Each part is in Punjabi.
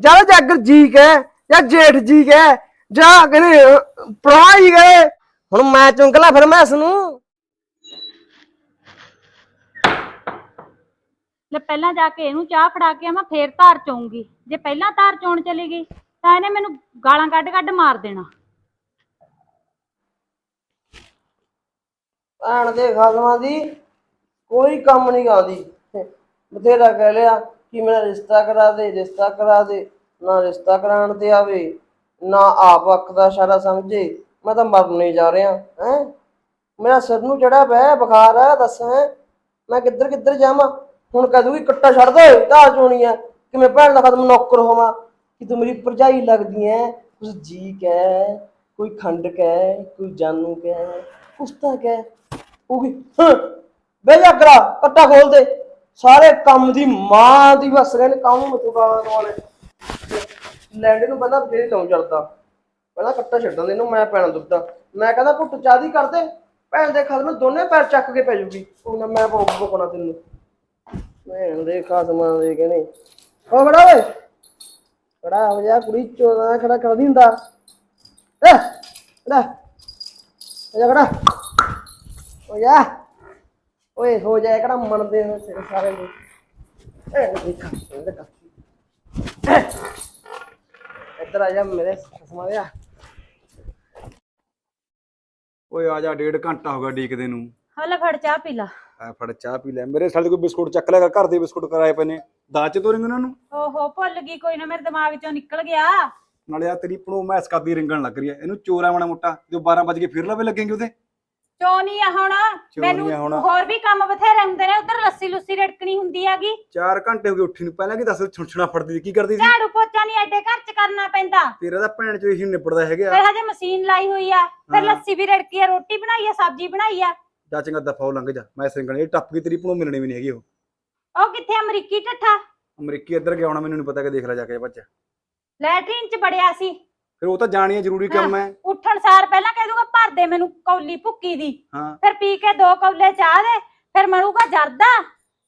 ਜਾਂ ਜਾਗਰ ਜੀ ਕਹੇ ਜਾਂ ਜੇਠ ਜੀ ਕਹੇ ਜਾਂ ਕਹਿੰਦੇ ਪ੍ਰਾਹ ਹੀ ਗਏ ਹੁਣ ਮੈਂ ਚੁੰਗਲਾ ਫਿਰ ਮੈਂ ਇਸ ਨੂੰ। ਲੈ ਪਹਿਲਾਂ ਜਾ ਕੇ ਇਹਨੂੰ ਚਾਹ ਫੜਾ ਕੇ ਆਵਾਂ ਫੇਰ ਧਾਰ ਚੋਂਗੀ। ਜੇ ਪਹਿਲਾਂ ਧਾਰ ਚੋਣ ਚਲੀ ਗਈ ਤਾਂ ਇਹਨੇ ਮੈਨੂੰ ਗਾਲਾਂ ਕੱਢ ਕੱਢ ਮਾਰ ਦੇਣਾ। ਭੈਣ ਦੇ ਖਾਲਮਾਂ ਦੀ ਕੋਈ ਕੰਮ ਨਹੀਂ ਆਉਂਦੀ। ਬਥੇਰਾ ਕਹਿ ਲਿਆ। ਕਿ ਮੇਰਾ ਰਿਸ਼ਤਾ ਕਰਾ ਦੇ, ਰਿਸ਼ਤਾ ਕਰਾ ਦੇ, ਨਾ ਰਿਸ਼ਤਾ ਕਰਾਉਣ ਤੇ ਆਵੇ, ਨਾ ਆਪ ਅੱਖ ਦਾ ਇਸ਼ਾਰਾ ਸਮਝੇ, ਮੈਂ ਤਾਂ ਮਰਨ ਹੀ ਜਾ ਰਿਹਾ, ਹੈ? ਮੇਰਾ ਸਿਰ ਨੂੰ ਚੜਾ ਪਿਆ ਬੁਖਾਰ ਹੈ, ਦੱਸ, ਹੈ? ਮੈਂ ਕਿੱਧਰ ਕਿੱਧਰ ਜਾਵਾਂ? ਹੁਣ ਕਹਿ ਦੂਗੀ ਕੱਟਾ ਛੱਡ ਦੇ, ਧਾਰ ਚੋਣੀ ਹੈ, ਕਿ ਮੈਂ ਭੈਣ ਦਾ ਖਤਮ ਨੌਕਰ ਹੋਵਾਂ, ਕਿ ਤੂੰ ਮੇਰੀ ਭਰਜਾਈ ਲੱਗਦੀ ਹੈ ਕੁਛ ਜੀ ਕਹਿ, ਕੋਈ ਖੰਡ ਕਹਿ, ਕੋਈ ਜਾਨੂ ਕਹਿ ਕੁਸਤਾ ਕਹਿ ਉਹ ਵੀ ਬੇ ਜਾ ਕਰਾ ਕੱਟਾ ਖੋਲ ਦੇ। ਸਾਰੇ ਕੰਮ ਦੀ ਮਾਂ ਦੀ ਵਸ ਰਹੇ ਨੇ ਕੰਮ ਮਤੂ ਗਾਲਾਂ ਲੈਂਡੇ ਨੂੰ ਬੰਦਾ ਫੇਰ ਲਾਉਂ ਚੜਦਾ ਪਹਿਲਾਂ ਕੱਟਾ ਛੱਡਣ ਦੇ ਇਹਨੂੰ ਮੈਂ ਪੈਣਾ ਦੁੱਧਾ। ਮੈਂ ਕਹਿੰਦਾ ਪੁੱਟ ਚਾਦੀ ਕਰ ਦੇ। ਭੈਣ ਦੇ ਖਲ ਦੋਨੇ ਪੈਰ ਚੱਕ ਕੇ ਪੈ ਜੂਗੀ। ਉਹ ਨਾ ਮੈਂ ਪਾਉ ਬਕਣਾ ਤੈਨੂੰ। ਭੈਣ ਦੇ ਖਾਸਮਾਂ ਦੇ ਕਹਿੰਦੇ ਹੋ ਬੜਾ ਓਏ। ਖੜਾ ਹੋ ਜਾ ਕੁੜੀ ਚੋਦਾ ਖੜਾ ਕਰ ਦਿੰਦਾ ਏ ਖੜਾ ਹੋ ਜਾ ਖੜਾ ਹੋ ਜਾ ਓਏ ਹੋ ਜਾ ਕਿਹੜਾ ਮੰਨਦੇ ਹੋ ਤੇਰੇ ਸਾਰੇ ਨੂੰ। ਏ ਦੇਖਾ ਦੇਖਾ ਇੱਧਰ ਆ ਜਾ ਮੇਰੇ ਖਸਮਾਂ ਦੇ ਓਏ ਆ ਜਾ ਡੇਢ ਘੰਟਾ ਹੋ ਗਿਆ ਡੀਕਦੇ ਨੂੰ। ਹਲੇ ਫੜ ਚਾਹ ਪੀ ਲਾ। ਆ ਫੜ ਚਾਹ ਪੀ ਲੈ। ਮੇਰੇ ਸਾਲੇ ਕੋਈ ਬਿਸਕੁਟ ਚੱਕ ਲਿਆ ਕਰ, ਘਰ ਦੇ ਬਿਸਕੁਟ ਕਰਾਏ ਪਏ ਨੇ। ਦਾਜ ਚ ਤੋਰਿੰਗ ਉਹਨਾਂ ਨੂੰ ਓਹੋ ਭੁੱਲ ਗਈ ਕੋਈ ਨਾ ਮੇਰੇ ਦਿਮਾਗ ਚੋਂ ਨਿਕਲ ਗਿਆ। ਨਾਲੇ ਆ ਤੇਰੀ ਪਣੋ ਮੈਸ ਕਰਦੀ ਰਿੰਗਣ ਲੱਗ ਰਹੀ ਐ ਇਹਨੂੰ ਚੋਰਾ ਮਾੜਾ ਮੋਟਾ ਜੋ 12 ਵਜ ਕੇ ਫਿਰ ਲਵੇ ਲੱਗेंगे ਉਹਦੇ। ਚੋਨੀ ਆ ਹੁਣ? ਮੈਨੂੰ ਆ ਹੁਣ। ਹੋਰ ਵੀ ਕੰਮ ਬਥੇਰੇ ਹੁੰਦੇ ਨੇ ਉਧਰ ਲੱਸੀ ਲੁੱਸੀ ਰੜਕਣੀ ਹੁੰਦੀ ਹੈਗੀ। 4 ਘੰਟੇ ਹੋ ਗਏ ਉੱਠੀ ਨੂੰ ਪਹਿਲਾਂ ਕੀ ਦੱਸ ਛੁਣਛਣਾ ਫੜਦੀ ਸੀ ਕੀ ਕਰਦੀ ਸੀ? ਝਾੜੂ ਪੋਚਾ ਨਹੀਂ ਐਡੇ ਘਰ ਚ ਕਰਨਾ ਪੈਂਦਾ। ਤੇਰਾ ਤਾਂ ਭੈਣ ਚੋ ਇਹੀ ਨਿਪੜਦਾ ਹੈਗਾ। ਫਿਰ ਹਜੇ ਮਸ਼ੀਨ ਲਾਈ ਹੋਈ ਆ ਫਿਰ ਹਾਂ। ਲੱਸੀ ਵੀ ਰੜਕੀ ਆ ਰੋਟੀ ਬਣਾਈ ਆ ਸਬਜ਼ੀ ਬਣਾਈ ਆ। ਜਾ ਚੰਗਾ ਦਫਾ ਲੰਘ ਜਾ ਮੈਂ ਸਿੰਗਣ ਇਹ ਟੱਪ ਗਈ ਤੇਰੀ ਪਣੋ ਮਿਲਣੀ ਵੀ ਨਹੀਂ ਹੈਗੀ ਉਹ। ਉਹ ਕਿੱਥੇ ਅਮਰੀਕੀ ਠੱਠਾ ਅਮਰੀਕੀ ਇੱਧਰ ਗਿਆ ਹੋਣਾ ਮੈਨੂੰ ਨਹੀਂ ਪਤਾ ਕਿ ਦੇਖ ਲੈ ਜਾ ਕੇ ਬੱਚਾ ਲੈਟਰੀਨ ਚ ਬੜਿਆ ਸੀ। ਫਿਰ ਉਹ ਤਾਂ ਜਾਣੀ ਹੈ ਜ਼ਰੂਰੀ ਕੰਮ ਹੈ ਉੱਠਣ ਸਾਰ ਪਹਿਲਾਂ ਕਹਿ ਦੂਗਾ ਭਰ ਦੇ ਮੈਨੂੰ ਕੌਲੀ ਭੁੱਕੀ ਦੀ। ਹਾਂ। ਫਿਰ ਪੀ ਕੇ ਦੋ ਕੌਲੇ ਚਾਹ ਦੇ ਫਿਰ ਮਰੂਗਾ ਜਰਦਾ।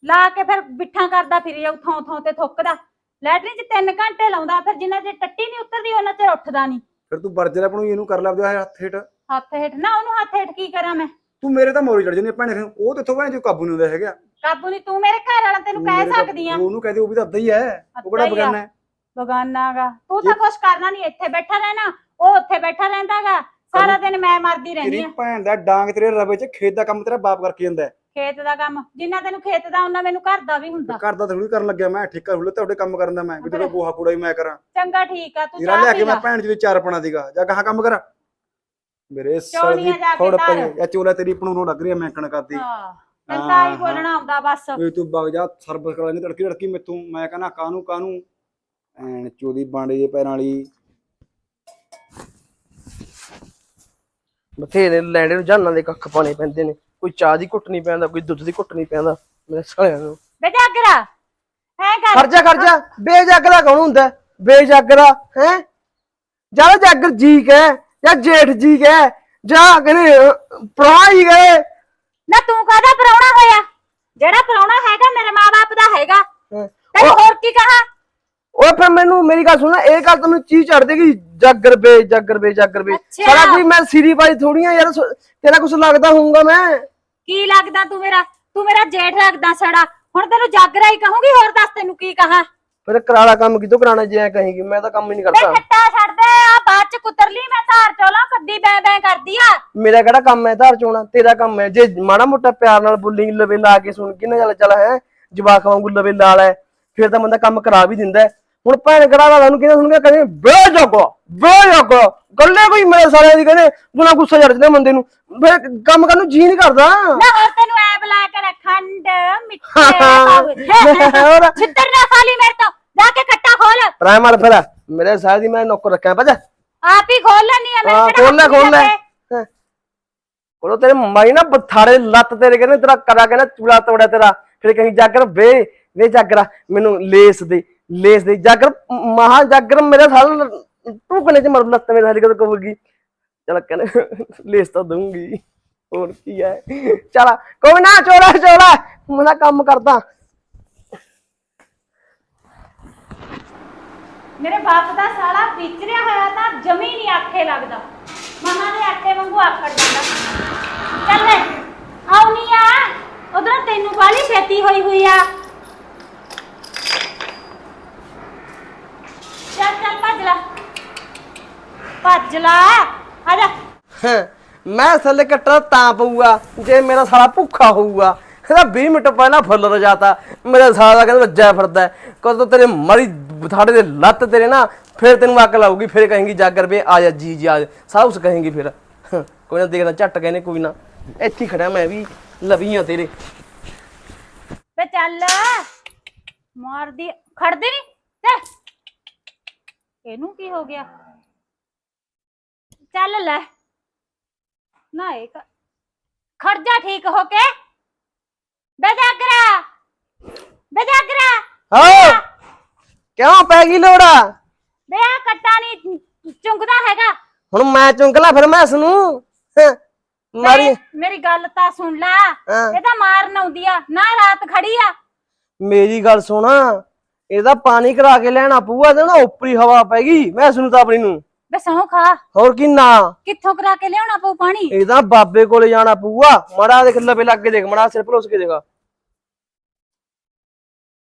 ਲਾ ਕੇ ਫਿਰ ਬਿੱਠਾਂ ਕਰਦਾ ਫਿਰ ਜਾਊ ਥੋਂ ਥੋਂ ਤੇ ਥੁੱਕਦਾ। ਲੈਟਰੀਨ ਚ 3 ਘੰਟੇ ਲਾਉਂਦਾ ਫਿਰ ਜਿੰਨਾ ਚਿਰ ਟੱਟੀ ਨਹੀਂ ਉਤਰਦੀ ਉਹਨਾਂ ਚਿਰ ਉੱਠਦਾ ਨਹੀਂ। ਫਿਰ ਤੂੰ ਬਰਜਰ ਪਣੋ ਇਹਨੂੰ ਕਰ ਲੈ ਆਪਦੇ ਹੱਥ ਹੇਠ। ਹੱਥ ਹੇਠ ਨਾ ਉਹਨੂੰ ਹੱਥ ਹੇਠ ਕੀ ਕਰਾਂ ਮੈਂ? ਤੂੰ ਮੇਰੇ ਤਾਂ ਮੋਰੀ ਚੜ ਜਾਂਦੀ ਭੈਣੇ ਫਿਰ ਉਹ ਤੇ ਭੈਣ ਜੋ ਕਾਬੂ ਨਹੀਂ ਹੁੰਦਾ ਹੈਗਾ। ਕਾਬੂ ਨਹੀਂ ਤੂੰ ਮੇਰੇ ਘਰ ਵਾਲਾ ਤੈਨੂੰ ਕਹਿ ਸਕਦੀ ਆ। ਉਹਨੂੰ ਕਹਦੇ ਉਹ ਵੀ ਤਾਂ ਅੱਧਾ ਹੀ ਹੈ। ਉਹ ਕਿਹੜਾ ਹੀ। ਬਗਾਨਾ ਹੈ? ਬਗਾਨਾਗਾ ਤੂੰ ਤਾਂ ਕੁਛ ਕਰਨਾ ਨਹੀਂ ਇੱਥੇ ਬੈਠਾ ਰਹਿਣਾ ਉਹ ਉੱਥੇ ਬੈਠਾ ਰਹਿੰਦਾਗਾ। ਸਾਰਾ ਦਿਨ ਮੈਂ ਮਰਦੀ ਰਹਿੰਦੀ ਤੇਰੀ ਆ। ਭੈਣ ਦਾ ਡਾਂਗ ਤੇਰੇ ਰਵੇ ਚ ਖੇਤ ਦਾ ਕੰਮ ਤੇਰਾ ਬਾਪ ਕਰਕੇ ਜਾਂਦਾ। ਹੈ। ਖੇਤ ਦਾ ਕੰਮ ਜਿੰਨਾ ਤੈਨੂੰ ਖੇਤ ਦਾ ਉਹਨਾਂ ਮੈਨੂੰ ਘਰ ਦਾ ਵੀ ਹੁੰਦਾ। ਘਰ ਦਾ ਥੋੜੀ ਕਰਨ ਲੱਗਿਆ ਮੈਂ ਠੇਕਾ ਹੁਲੇ ਤੁਹਾਡੇ ਕੰਮ ਕਰਨ ਦਾ ਮੈਂ ਵੀ ਤੇਰਾ ਗੋਹਾ ਕੂੜਾ ਹੀ ਮੈਂ ਕਰਾਂ। ਚੰਗਾ ਠੀਕ ਆ ਤੂੰ ਚਾਹ ਲਿਆ ਪੀ ਕੇ ਮੈਂ ਲਾ। ਭੈਣ ਜੀ ਦੇ ਚਾਰ ਪਣਾ ਦੀਗਾ ਜਾ ਕਹਾ ਕੰਮ ਕਰ। ਮੇਰੇ ਸਾਲੀ ਚੌਲੀਆਂ ਜਾ ਕੇ ਥੋੜ ਧਰ। ਪਈ ਇਹ ਚੋਲਾ ਤੇਰੀ ਪਣੂ ਨੂੰ ਲੱਗ ਰਹੀ ਹੈ ਮੈਂਕਣ ਕਰਦੀ। ਹਾਂ ਤੈਨੂੰ ਤਾਂ ਹੀ ਹਾਂ, ਬੋਲਣਾ ਆਉਂਦਾ ਬਸ। ਵੀ ਤੂੰ ਵਗ ਜਾ ਸਰਵਿਸ ਕਰਾ ਲੈਂਦੀ ਤੜਕੀ ਤੜਕੀ ਮੈਥੋਂ। ਮੈਂ ਕਹਿੰਦਾ ਕਾਹਨੂੰ ਕਾਹਨੂੰ? ਐਨ ਚੋਦੀ ਬਾਂਡੇ ਦੇ ਪੈਰਾਂ ਵਾਲੀ। ਬਥੇਰੇ ਲੈਂਡੇ ਨੂੰ ਜਾਨਾਂ ਦੇ ਕੱਖ ਪਾਣੇ ਪੈਂਦੇ ਨੇ। ਕੋਈ ਚਾਹ ਦੀ ਘੁੱਟ ਨਹੀਂ ਪੈਂਦਾ ਕੋਈ ਦੁੱਧ ਦੀ ਘੁੱਟ ਨਹੀਂ ਪੈਂਦਾ ਮੇਰੇ ਸਾਲਿਆਂ ਨੂੰ। ਬੇਜਾਗਰਾ ਹੈ ਕਰ। ਖਰਚਾ ਖਰਚਾ। ਬੇਜਾਗਰਾ ਕੌਣ ਹੁੰਦਾ? ਬੇਜਾਗਰਾ ਹੈ? ਜਾਂ ਜਾਗਰ ਜੀ ਕਹੇ ਜਾਂ ਜੇਠ ਜੀ ਕਹੇ ਜਾਂ ਕਹਿੰਦੇ ਪ੍ਰਾਹ ਹੀ ਗਏ ਨਾ ਤੂੰ ਕਾਹਦਾ ਪਰਾਉਣਾ ਹੋਇਆ? ਜਿਹੜਾ ਪਰਾਉਣਾ ਹੈਗਾ ਮੇਰੇ ਮਾਪੇ ਦਾ ਹੈਗਾ। ਤੈਨੂੰ ਹੋਰ ਕੀ ਕਹਾ? ਉਹ ਫਿਰ ਮੈਨੂੰ ਮੇਰੀ ਗੱਲ ਸੁਣ ਇਹ ਗੱਲ ਤੈਨੂੰ ਚੀਜ਼ ਚੜ ਦੇਗੀ ਜਾਗਰ ਬੇ ਜਾਗਰ ਬੇ ਜਾਗਰ ਬੇ ਅੱਛਾ। ਸਾਰਾ ਕੋਈ ਮੈਂ ਸਿਰੀ ਬਾਈ ਥੋੜੀਆਂ ਯਾਰ ਸ- ਤੇਰਾ ਕੁਝ ਲੱਗਦਾ ਹੋਊਗਾ ਮੈਂ। ਕੀ ਲੱਗਦਾ ਤੂੰ ਮੇਰਾ? ਤੂੰ ਮੇਰਾ ਜੇਠ ਲੱਗਦਾ ਸੜਾ ਹੁਣ ਤੈਨੂੰ ਜਾਗਰਾ ਹੀ ਕਹੂੰਗੀ ਹੋਰ ਦੱਸ ਤੈਨੂੰ ਕੀ ਕਹਾ? ਫਿਰ ਕਰਾਲਾ ਕੰਮ ਕਿਤੋਂ ਕਰਾਣਾ ਜੇ ਐ ਕਹੇਗੀ ਮੈਂ ਤਾਂ ਕੰਮ ਹੀ ਨਹੀਂ ਬੇ ਕਰਦਾ। ਖੱਟਾ ਛੱਡ ਦੇ ਆ ਬਾਅਦ ਚ ਕੁੱਤਰ ਲਈ ਮੈਂ ਧਾਰ ਚੋਲਾ ਕੱਦੀ ਬੈ ਬੈ ਕਰਦੀ ਆ। ਮੇਰਾ ਕਿਹੜਾ ਕੰਮ ਹੈ ਧਾਰ ਚੋਣਾ? ਤੇਰਾ ਕੰਮ ਹੈ। ਜੇ ਮਾੜਾ ਮੋਟਾ ਪਿਆਰ ਨਾਲ ਬੋਲੀ ਲਵੇ ਲਾ ਕੇ ਸੁਣ ਕੇ ਨਾ ਚੱਲ ਚੱਲ ਹੈ ਜਵਾਕ ਵਾਂਗੂ ਲਵੇ ਲਾ ਲੈ ਫਿਰ ਤਾਂ ਬੰਦਾ ਕੰਮ ਕਰਾ ਵੀ ਦਿੰਦਾ ਹੈ। ਹੁਣ ਭੈਣ ਕਰਾ ਲਾ ਨੂੰ ਕਹਿੰਦਾ ਸੁਣ ਕੇ ਕਹਿੰਦੇ ਬੇ ਜਾਗੋ ਬੇ ਜਾਗੋ ਗੱਲੇ ਕੋਈ ਮੇਰੇ ਸਾਰਿਆਂ ਦੀ ਕਹਿੰਦੇ ਗੁਨਾ ਗੁੱਸਾ ਚੜ ਜਾਂਦਾ ਬੰਦੇ ਨੂੰ। ਫਿਰ ਕੰਮ ਕਰਨ ਨੂੰ ਜੀ ਨਹੀਂ ਕਰਦਾ। ਨਾ ਹੋਰ ਤੈਨੂੰ ਐ ਬੁਲਾ ਕੇ ਖੰਡ ਮਿੱਠੇ ਹੋਰ ਛਿੱਤਰ ਨਾ ਖਾਲੀ ਮੇਰੇ ਤੋਂ। ਜਾ ਕੇ ਖੱਟਾ ਖੋਲ। ਪ੍ਰਾਇਮਰ ਫਿਰ। ਮੇਰੇ ਸਾਹ ਦੀ ਮੈਂ ਨੌਕਰ ਰੱਖਿਆ ਪਤਾ? ਆਪ ਹੀ ਖੋਲ ਲੈਣੀ ਆ ਕਿਹੜਾ ਖੋਲ ਲੈ ਖੋਲ ਲੈ। ਕੋਲੋਂ ਤੇਰੇ ਮਾਈ ਨਾ ਬਥਾੜੇ ਲੱਤ ਤੇਰੇ ਕਹਿੰਦੇ ਤੇਰਾ ਕਰਾ ਕਹਿੰਦਾ ਚੂੜਾ ਤੋੜਿਆ ਤੇਰਾ। ਫਿਰ ਕਹੀਂ ਜਾਗਰ ਵੇ ਵੇ ਜਾਗਰਾ ਮੈਨੂੰ ਲੇਸ ਦੇ। ਲੇਸ ਦੇ ਜਾਗਰ, ਮਹਾ ਜਾਗਰ ਮੇਰੇ ਸਾਲ ਟੂਕਣੇ ਚ ਮਰ ਲੱਤ ਮੇਰੇ ਸਾਲ ਕਦੋਂ ਕਹੂਗੀ? ਚਲ ਕਹਿੰਦੇ, ਲੇਸ ਤਾਂ ਦਊਂਗੀ। ਹੋਰ ਕੀ ਹੈ ਚਲ ਕੋਈ ਨਾ ਚੋਲਾ ਚੋਲਾ ਮੈਂ ਤਾਂ ਕੰਮ ਮੇਰੇ ਬਾਪ ਦਾ ਸਾਲਾ ਵਿਚਰਿਆ ਹੋਇਆ ਤਾਂ ਜਮੀ ਨਹੀਂ ਆਖੇ ਲੱਗਦਾ। ਮਹਾਂ ਦੇ ਆਟੇ ਵਾਂਗੂ ਆਕੜ ਜਾਂਦਾ। ਚੱਲ ਆਉਣੀ ਆ। ਉਧਰ ਤੈਨੂੰ ਵਾਲੀ ਛੇਤੀ ਹੋਈ ਹੋਈ ਆ ਚੱਲ ਚੱਲ ਭੱਜ ਲੈ ਭੱਜ ਲੈ ਆ ਜਾ। ਮੈਂ ਥੱਲੇ ਕੱਟਣਾ ਤਾਂ ਪਊਗਾ ਜੇ ਮੇਰਾ ਸਾਲਾ ਭੁੱਖਾ ਹੋਊਗਾ। ਇਹਦਾ 20 ਮਿੰਟ ਪਹਿਲਾਂ ਫੁੱਲ ਰਜਾਤਾ। ਮੇਰੇ ਸਾਲਾ ਕਹਿੰਦਾ ਵੱਜਿਆ ਫਿਰਦਾ। ਕਦੋਂ ਤੇਰੇ ਮਰੀ ਬਥਾੜੇ ਦੇ ਲੱਤ ਤੇਰੇ ਨਾ ਫਿਰ ਤੈਨੂੰ ਅੱਗ ਲਾਊਗੀ ਫਿਰ ਕਹੇਂਗੀ ਜਾਗਰ ਵੇ ਆ ਜਾ ਜੀ ਜੀ ਆ ਜਾ। ਕੁਛ ਕਹੇਂਗੀ ਫਿਰ। ਕੋਈ ਨਾ ਦੇਖਦਾ ਝੱਟ ਕਹਿੰਦੇ ਕੋਈ ਨਾ। ਇੱਥੇ ਹੀ ਖੜਿਆ ਮੈਂ ਵੀ ਲਵੀਆਂ ਤੇਰੇ। ਵੇ ਚੱਲ ਮਾਰਦੀ ਖੜਦੀ ਨਹੀਂ ਚੱਲ ਇਹਨੂੰ ਕੀ ਹੋ ਗਿਆ? ਚੱਲ ਲੈ। ਨਾ ਇੱਕ ਖੜ ਜਾ ਠੀਕ ਹੋ ਕੇ ਬੇਜਾਗਰਾ। ਬੇਜਾਗਰਾ। ਹਾਂ। ਕਿਉਂ ਪੈ ਗਈ ਲੋੜਾ ਬੇ ਆ ਕੱਟਾ ਨਹੀਂ ਚੁੰਗਦਾ ਹੈਗਾ। ਹੁਣ ਮੈਂ ਚੁੰਕ ਲਾ ਫਿਰ ਮੈਂ ਇਸ ਨੂੰ ਮਾਰੀ। ਮੇਰੀ ਗੱਲ ਤਾਂ ਸੁਣ ਲੈ। ਇਹ ਤਾਂ ਮਾਰਨ ਆਉਂਦੀ ਆ। ਨਾ ਰਾਤ ਖੜੀ ਆ। ਮੇਰੀ ਗੱਲ ਸੁਣ। ਇਹਦਾ ਪਾਣੀ ਕਰਾ ਕੇ ਲੈਣਾ ਪਊਗਾ ਤੇ ਨਾ ਉੱਪਰੀ ਹਵਾ ਪੈ ਗਈ। ਮੈਂ ਇਸ ਨੂੰ ਤਾਂ ਆਪਣੀ ਨੂੰ। ਬੇ ਸਹੁੰ ਖਾ। ਹੋਰ ਕੀ ਨਾ ਕਿੱਥੋਂ ਕਰਾ ਕੇ ਲਿਆਉਣਾ ਪਊ ਪਾਣੀ? ਇਹਦਾ ਬਾਬੇ ਕੋਲੇ ਜਾਣਾ ਪਊਗਾ। ਮੜਾ ਦੇਖ ਲਵੇ ਲੱਗ ਕੇ ਦੇਖ ਮੜਾ ਸਿਰ ਭਰੋਸ ਕੇ ਦੇਖਾ।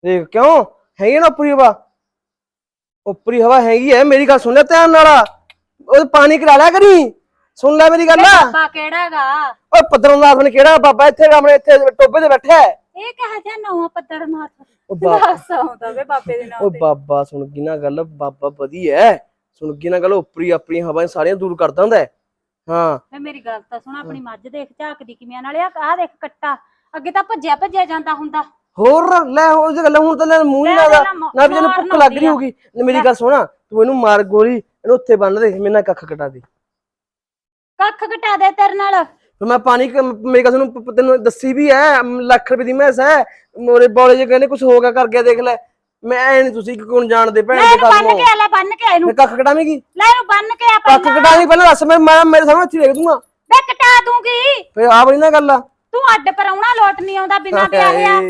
ਦੇਖ ਕਿਉਂ? ਹੈਗੀ ਨਾ ਉੱਪਰੀ ਹਵਾ? ਉੱਪਰੀ ਹਵਾ ਹੈਗੀ ਹੈ ਮੇਰੀ ਗੱਲ ਸੁਣ ਲੈ ਧਿਆਨ ਨਾਲ। ਉਹ ਪਾਣੀ ਕਰਾ ਲਿਆ ਕਰੀ। ਸੁਣ ਲੈ ਮੇਰੀ ਗੱਲ। ਬਾਬਾ ਕਿਹੜਾਗਾ? ਓਏ ਪਦਰਨਾਥ ਨੇ ਕਿਹੜਾ ਬਾਬਾ ਇੱਥੇ ਆਪਣੇ ਇੱਥੇ ਟੋਬੇ ਤੇ ਬੈਠਾ ਹੈ ਇਹ ਕਹਾ ਜਾ ਨਵਾਂ ਮਾਰ ਉਹ ਬਾਬਾ। ਵੇ ਦੇ ਸੁਣ ਗਈ ਨਾ ਗੱਲ ਬਾਬਾ ਵਧੀਆ ਹੈ ਸੁਣ ਗਈ ਨਾ ਗੱਲ ਉੱਪਰੀ ਆਪਣੀ ਹਵਾ ਸਾਰੀਆਂ ਦੂਰ ਕਰ ਦਿੰਦਾ ਹੈ। ਹਾਂ। ਵੇ ਮੇਰੀ ਗੱਲ ਤਾਂ ਸੁਣ ਆਪਣੀ ਮੱਝ ਦੇਖ ਝਾਕਦੀ ਕਿਵੇਂ ਨਾਲੇ ਆ ਦੇਖ ਕੱਟਾ ਅੱਗੇ ਤਾਂ ਭੱਜਿਆ ਭੱਜਿਆ ਜਾਂਦਾ ਹੁੰਦਾ। ਹੋਰ ਲੈ ਉਹ ਜੇ ਗੱਲ ਹੁਣ ਤਾਂ ਲੈ ਮੂੰਹ ਹੀ ਨਾ ਦਾ ਮ- ਨਾ ਵੀ ਮਾਰਨ ਭੁੱਖ ਲੱਗ ਰਹੀ। ਹੋਗੀ ਮੇਰੀ ਗੱਲ ਸੁਣਾ ਤੂੰ ਇਹਨੂੰ ਮਾਰ ਗੋਲੀ ਇਹਨੂੰ ਉੱਥੇ ਬੰਨ ਦੇ ਮੇਰੇ ਨਾਲ ਕੱਖ ਕਟਾ ਦੇ। ਕੱਖ ਘਟਾ ਦੇ ਤੇਰੇ ਨਾਲ। ਫਿਰ ਮੈਂ ਪਾਣੀ ਕ- ਮੇਰੀ ਗੱਲ ਸੁਣ ਪ- ਪ- ਤੈਨੂੰ ਦੱਸੀ ਵੀ ਮ, ਲੱਖ ਰੁਪਏ ਦੀ ਮੈਸ ਹੈ ਮੋਰੇ ਬੋਲੇ ਜੇ ਕਹਿੰਦੇ ਕੁਝ ਹੋ ਗਿਆ ਕਰ ਗਿਆ ਦੇਖ ਲੈ। ਮੈਂ ਐ ਨਹੀਂ ਤੁਸੀਂ ਕੋਣ ਜਾਣਦੇ ਭੈਣ ਦੇ ਇਹਨੂੰ ਬੰਨ ਕੰਮ ਕੇ ਆ ਲੈ ਬੰਨ ਕੇ ਆ ਇਹਨੂੰ। ਮੈਂ ਕੱਖ ਕਟਾਵੇਂਗੀ? ਲੈ ਇਹਨੂੰ ਬੰਨ ਕੇ ਆ ਕੱਖ ਕਟਾਣੀ ਪਹਿਲਾਂ ਦੱਸ ਮੈਂ ਮੈਂ ਮੇਰੇ ਸਾਹਮਣੇ ਇੱਥੇ ਦੇਖ ਦੂੰਗਾ। ਵੇ ਕਟਾ ਦੂੰਗੀ। ਫਿਰ ਆ ਬਣੀ ਨਾ ਗੱਲ ਆ। ਤੂੰ ਅੱਡ ਪਰਾਉਣਾ ਲੋਟ ਨਹੀਂ ਆਉਂਦਾ ਬਿਨਾਂ ਵਿਆਹਿਆ।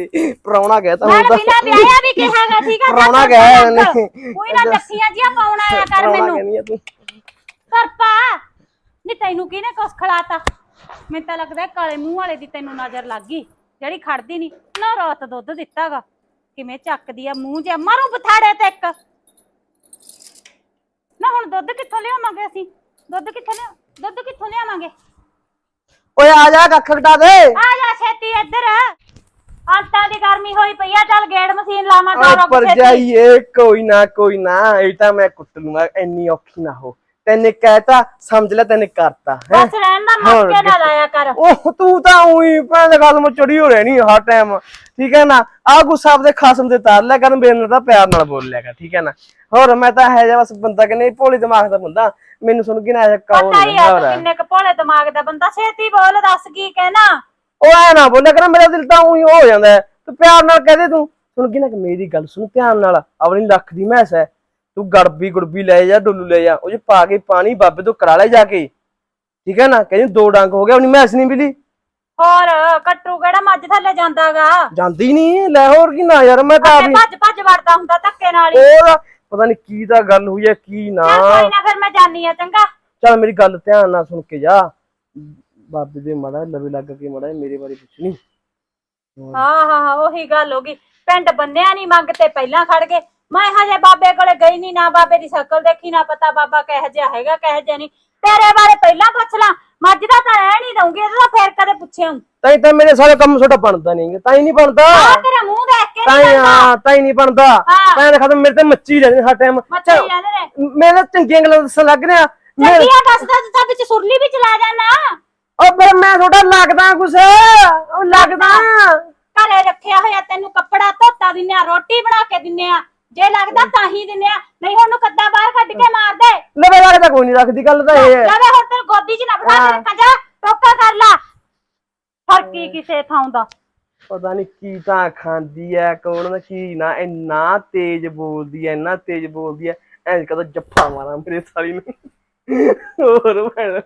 ਪ੍ਰਾਉਣਾ ਕਹਿਤਾ ਤਾਂ ਬਿਨਾਂ ਵਿਆਹਿਆ ਵੀ ਕਿਹਾਗਾ ਠੀਕ ਆ ਪ੍ਰਾਹੁਣਾ ਕੱਖ ਕਹਿ ਬੰਨ। ਇਹਨੇ। ਕੋਈ ਨਾ ਦੱਸੀਆਂ ਜੀਆਂ ਪਾਉਣਾ ਆ ਕਰ ਮੈਨੂੰ। ਕਹਿੰਦੀ ਆ ਤੂੰ। ਕਰਪਾ ਨੀ ਤੈਨੂੰ ਕਿਹਨੇ ਕੁਛ ਖਿਲਾਤਾ? ਮੈਨੂੰ ਤਾਂ ਲੱਗਦਾ ਕਾਲੇ ਮੂੰਹ ਵਾਲੇ ਦੀ ਤੈਨੂੰ ਨਜ਼ਰ ਲੱਗ ਗਈ। ਜਿਹੜੀ ਖੜਦੀ ਨਹੀਂ ਨਾ ਰਾਤ ਦੁੱਧ ਦਿੱਤਾਗਾ ਕਿਵੇਂ ਚੱਕਦੀ ਆ? ਮੂੰਹ ਜਿਹਾ ਮਾਰੂ ਬਥਾੜੇ ਤੇ ਇੱਕ। ਨਾ ਹੁਣ ਦੁੱਧ ਕਿੱਥੋਂ ਲਿਆਵਾਂਗੇ ਅਸੀਂ? ਦੁੱਧ ਕਿੱਥੋਂ ਲਿਆ ਦੁੱਧ ਕਿੱਥੋਂ ਲਿਆਵਾਂਗੇ? ਓਏ ਆ ਜਾ ਕੱਖ ਕਟਾ ਦੇ। ਆ ਜਾ ਛੇਤੀ ਇੱਧਰ। ਆਟਾ ਦੀ ਗਰਮੀ ਹੋਈ ਪਈ ਆ ਚੱਲ ਗੇੜ ਮਸ਼ੀਨ ਲਾਵਾਂ ਤਾਂ ਰੁਕ ਜਾਈਏ ਕੋਈ ਨਾ ਕੋਈ ਨਾ ਇਹ ਤਾਂ ਮੈਂ ਕੁੱਟ ਲੂੰਗਾ ਇੰਨੀ ਔਖੀ ਨਾ ਹੋ। ਤੈਨੇ ਕਹਿਤਾ ਸਮਝ ਲੈ ਤੈਨੇ ਕਰਤਾ ਹੈ? ਬਸ ਰਹਿਣ ਦਾ ਹੋਰ ਮੱਕੇ ਨਾ ਲਾਇਆ ਕਰ। ਉਹ ਤੂੰ ਤਾਂ ਉਹੀ ਭੈਣ ਦੇ ਖਸਮ ਚੜੀ ਹੋ ਰਹਿਣੀ ਹਰ ਟਾਈਮ ਠੀਕ ਹੈ ਨਾ? ਆ ਗੁੱਸਾ ਆਪਦੇ ਖਸਮ ਤੇ ਤਾਰ ਲਿਆ ਕਰ ਮੇਰੇ ਨਾਲ ਤਾਂ ਪਿਆਰ ਨਾਲ ਬੋਲ ਲਿਆ ਕਰ ਠੀਕ ਹੈ ਨਾ? ਹੋਰ ਮੈਂ ਤਾਂ ਹੈ ਜਿਹਾ ਬਸ ਬੰਦਾ ਕਿ ਨਹੀਂ ਭੋਲੀ ਦਿਮਾਗ ਦਾ ਬੰਦਾ। ਮੈਨੂੰ ਸੁਣ ਕੇ ਨਾ ਐ ਕਹੋ ਪਤਾ ਹੀ ਆ ਤੂੰ ਕਿੰਨੇ ਕ ਭੋਲੇ ਦਿਮਾਗ ਦਾ ਬੰਦਾ ਛੇਤੀ ਬੋਲ ਦੱਸ ਕੀ ਕਹਿਣਾ? ਉਹ ਐ ਨਾ ਬੋਲਿਆ ਕਰ ਮੇਰਾ ਦਿਲ ਤਾਂ ਉਹੀ ਹੋ ਜਾਂਦਾ। ਹੈ ਤੂੰ ਪਿਆਰ ਨਾਲ ਕਹਦੇ ਤੂੰ। ਸੁਣ ਕੇ ਨਾ ਕਿ ਮੇਰੀ ਗੱਲ ਸੁਣ ਧਿਆਨ ਨਾਲ ਆਪਣੀ ਲੱਖ ਦੀ ਮੈਸ ਹੈ। ਤੂੰ ਗੜਬੀ ਗੁੜਬੀ ਲੈ ਜਾ ਡੁੱਲੂ ਲੈ ਜਾ ਉਹ ਚ ਪਾ ਕੇ ਪਾਣੀ ਬਾਬੇ ਤੋਂ ਕਰਾ ਲੈ ਜਾ ਕੇ। ਠੀਕ ਹੈ ਨਾ? ਕਹਿੰਦੀ ਦੋ ਡੰਗ ਹੋ ਗਿਆ ਉਹਨੀ ਮੈਸ ਨਹੀਂ ਮਿਲੀ। ਹੋਰ ਕੱਟੂ ਕਿਹੜਾ ਮੱਝ ਥੱਲੇ ਜਾਂਦਾਗਾ? ਜਾਂਦੀ ਨਹੀਂ ਲੈ ਹੋਰ ਕੀ ਨਾ ਯਾਰ ਮੈਂ ਤਾਂ ਆਪੀ ਭੱਜ ਭੱਜ ਵੜਦਾ ਹੁੰਦਾ ਧੱਕੇ ਨਾਲ ਹੀ। ਹੋਰ ਪਤਾ ਨਹੀਂ ਕੀ ਤਾਂ ਗੱਲ ਹੋਈ ਹੈ ਕੀ ਨਾ। ਚੱਲ ਕੋਈ ਨਾ ਫਿਰ ਮੈਂ ਜਾਨੀ ਆ ਚੰਗਾ। ਚੱਲ ਮੇਰੀ ਗੱਲ ਧਿਆਨ ਨਾਲ ਸੁਣ ਕੇ ਜਾ। ਬਾਬੇ ਦੇ ਮੜਾ ਲਵੇ ਲੱਗ ਕੇ ਮੜਾ ਮੇਰੇ ਬਾਰੇ ਪੁੱਛਣੀ। ਹਾਂ ਹਾਂ ਹਾਂ ਉਹੀ ਗੱਲ ਹੋ ਗਈ। ਪਿੰਡ ਬੰਨਿਆ ਨਹੀਂ ਮੰਗ ਤੇ ਪਹਿਲਾਂ ਖੜ ਗਏ। ਮੈਂ ਹਜੇ ਬਾਬੇ ਕੋਲੇ ਗਈ ਨਹੀਂ ਨਾ ਬਾਬੇ ਦੀ ਸ਼ਕਲ ਦੇਖੀ ਨਾ ਪਤਾ ਬਾਬਾ ਕਿਹੋ ਜਿਹਾ ਹੈਗਾ ਕਿਹੋ ਜਿਹਾ ਨਹੀਂ। ਤੇਰੇ ਬਾਰੇ ਪਹਿਲਾਂ ਪੁੱਛ ਲਾਂ ਮੱਝ ਦਾ ਤਾਂ ਰਹਿ ਨਹੀਂ ਦਊਂਗੀ ਇਹਦਾ ਤਾਂ ਫੇਰ ਕਦੇ ਪੁੱਛਿਆ ਤਾਂ ਹੀ ਤਾਂ ਮੇਰੇ ਸਾਰੇ ਕੰਮ ਛੋਟਾ ਬਣਦਾ ਨਹੀਂ ਤਾਂ ਹੀ ਨਹੀਂ ਬਣਦਾ। ਆ ਤੇਰਾ ਮੂੰਹ ਦੇਖ ਕੇ ਤਾਂ ਹੀ ਹਾਂ ਤਾਂ ਹੀ। ਨਹੀਂ ਬਣਦਾ। ਮੈਂ ਦੇਖਾ ਮੇਰੇ ਤੇ ਮੱਚੀ ਰਹਿੰਦੀ ਹਰ ਟਾਈਮ ਮੱਛੀ ਜਾਂਦੇ ਨੇ। ਮੇਰੇ ਚੰਗੀਆਂ ਗੱਲਾਂ ਦੱਸਣ ਲੱਗ ਰਿਹਾ ਚੰਗੀਆਂ ਦੱਸਦਾ ਤੂੰ ਤਾਂ ਵਿੱਚ ਸੁਰਲੀ ਵੀ ਚਲਾ ਜਾਣਾ ਉਹ ਫਿਰ ਮੈਂ ਥੋੜਾ ਲੱਗਦਾ ਕੁਛ? ਉਹ ਲੱਗਦਾ। ਘਰੇ ਰੱਖਿਆ ਹੋਇਆ ਤੈਨੂੰ ਕੱਪੜਾ ਧੋਤਾ ਦਿੰਨੇ ਆ ਰੋਟੀ ਬਣਾ ਕੇ ਦਿੰਨੇ ਆ। ਜੇ ਲੱਗਦਾ ਤਾਂ ਹੀ ਦਿੰਨੇ ਆ ਨਹੀਂ ਹੁਣ ਨੂੰ ਕੱਦਾ ਬਾਹਰ ਕੱਢ ਕੇ ਮਾਰ ਦੇ। ਲਵੇ ਲੱਗਦਾ ਕੋਈ ਨਹੀਂ ਰੱਖਦੀ ਗੱਲ ਤਾਂ ਇਹ ਹੈ। ਜਾਵੇ ਹੁਣ ਤੇਰੀ ਗੋਦੀ 'ਚ ਨਾ ਬਿਠਾ ਕੇ ਹਾਂ। ਟੋਕਾ ਕਰ ਲਾ। ਫਰਕੀ ਕਿਸੇ ਥਾਂ ਦਾ। ਪਤਾ ਨਹੀਂ ਕੀ ਤਾਂ ਖਾਂਦੀ ਐ ਕੌਣ ਦਾ ਕੀ ਨਾ ਇੰਨਾ ਤੇਜ਼ ਬੋਲਦੀ ਐ ਇੰਨਾ ਤੇਜ਼ ਬੋਲਦੀ ਐ। ਐਂ ਕਦੋਂ ਜੱਫਾ ਮਾਰਾਂ ਮੇਰੇ ਸਾਲੀ ਨੂੰ। ਹੋਰ ਭੈਣ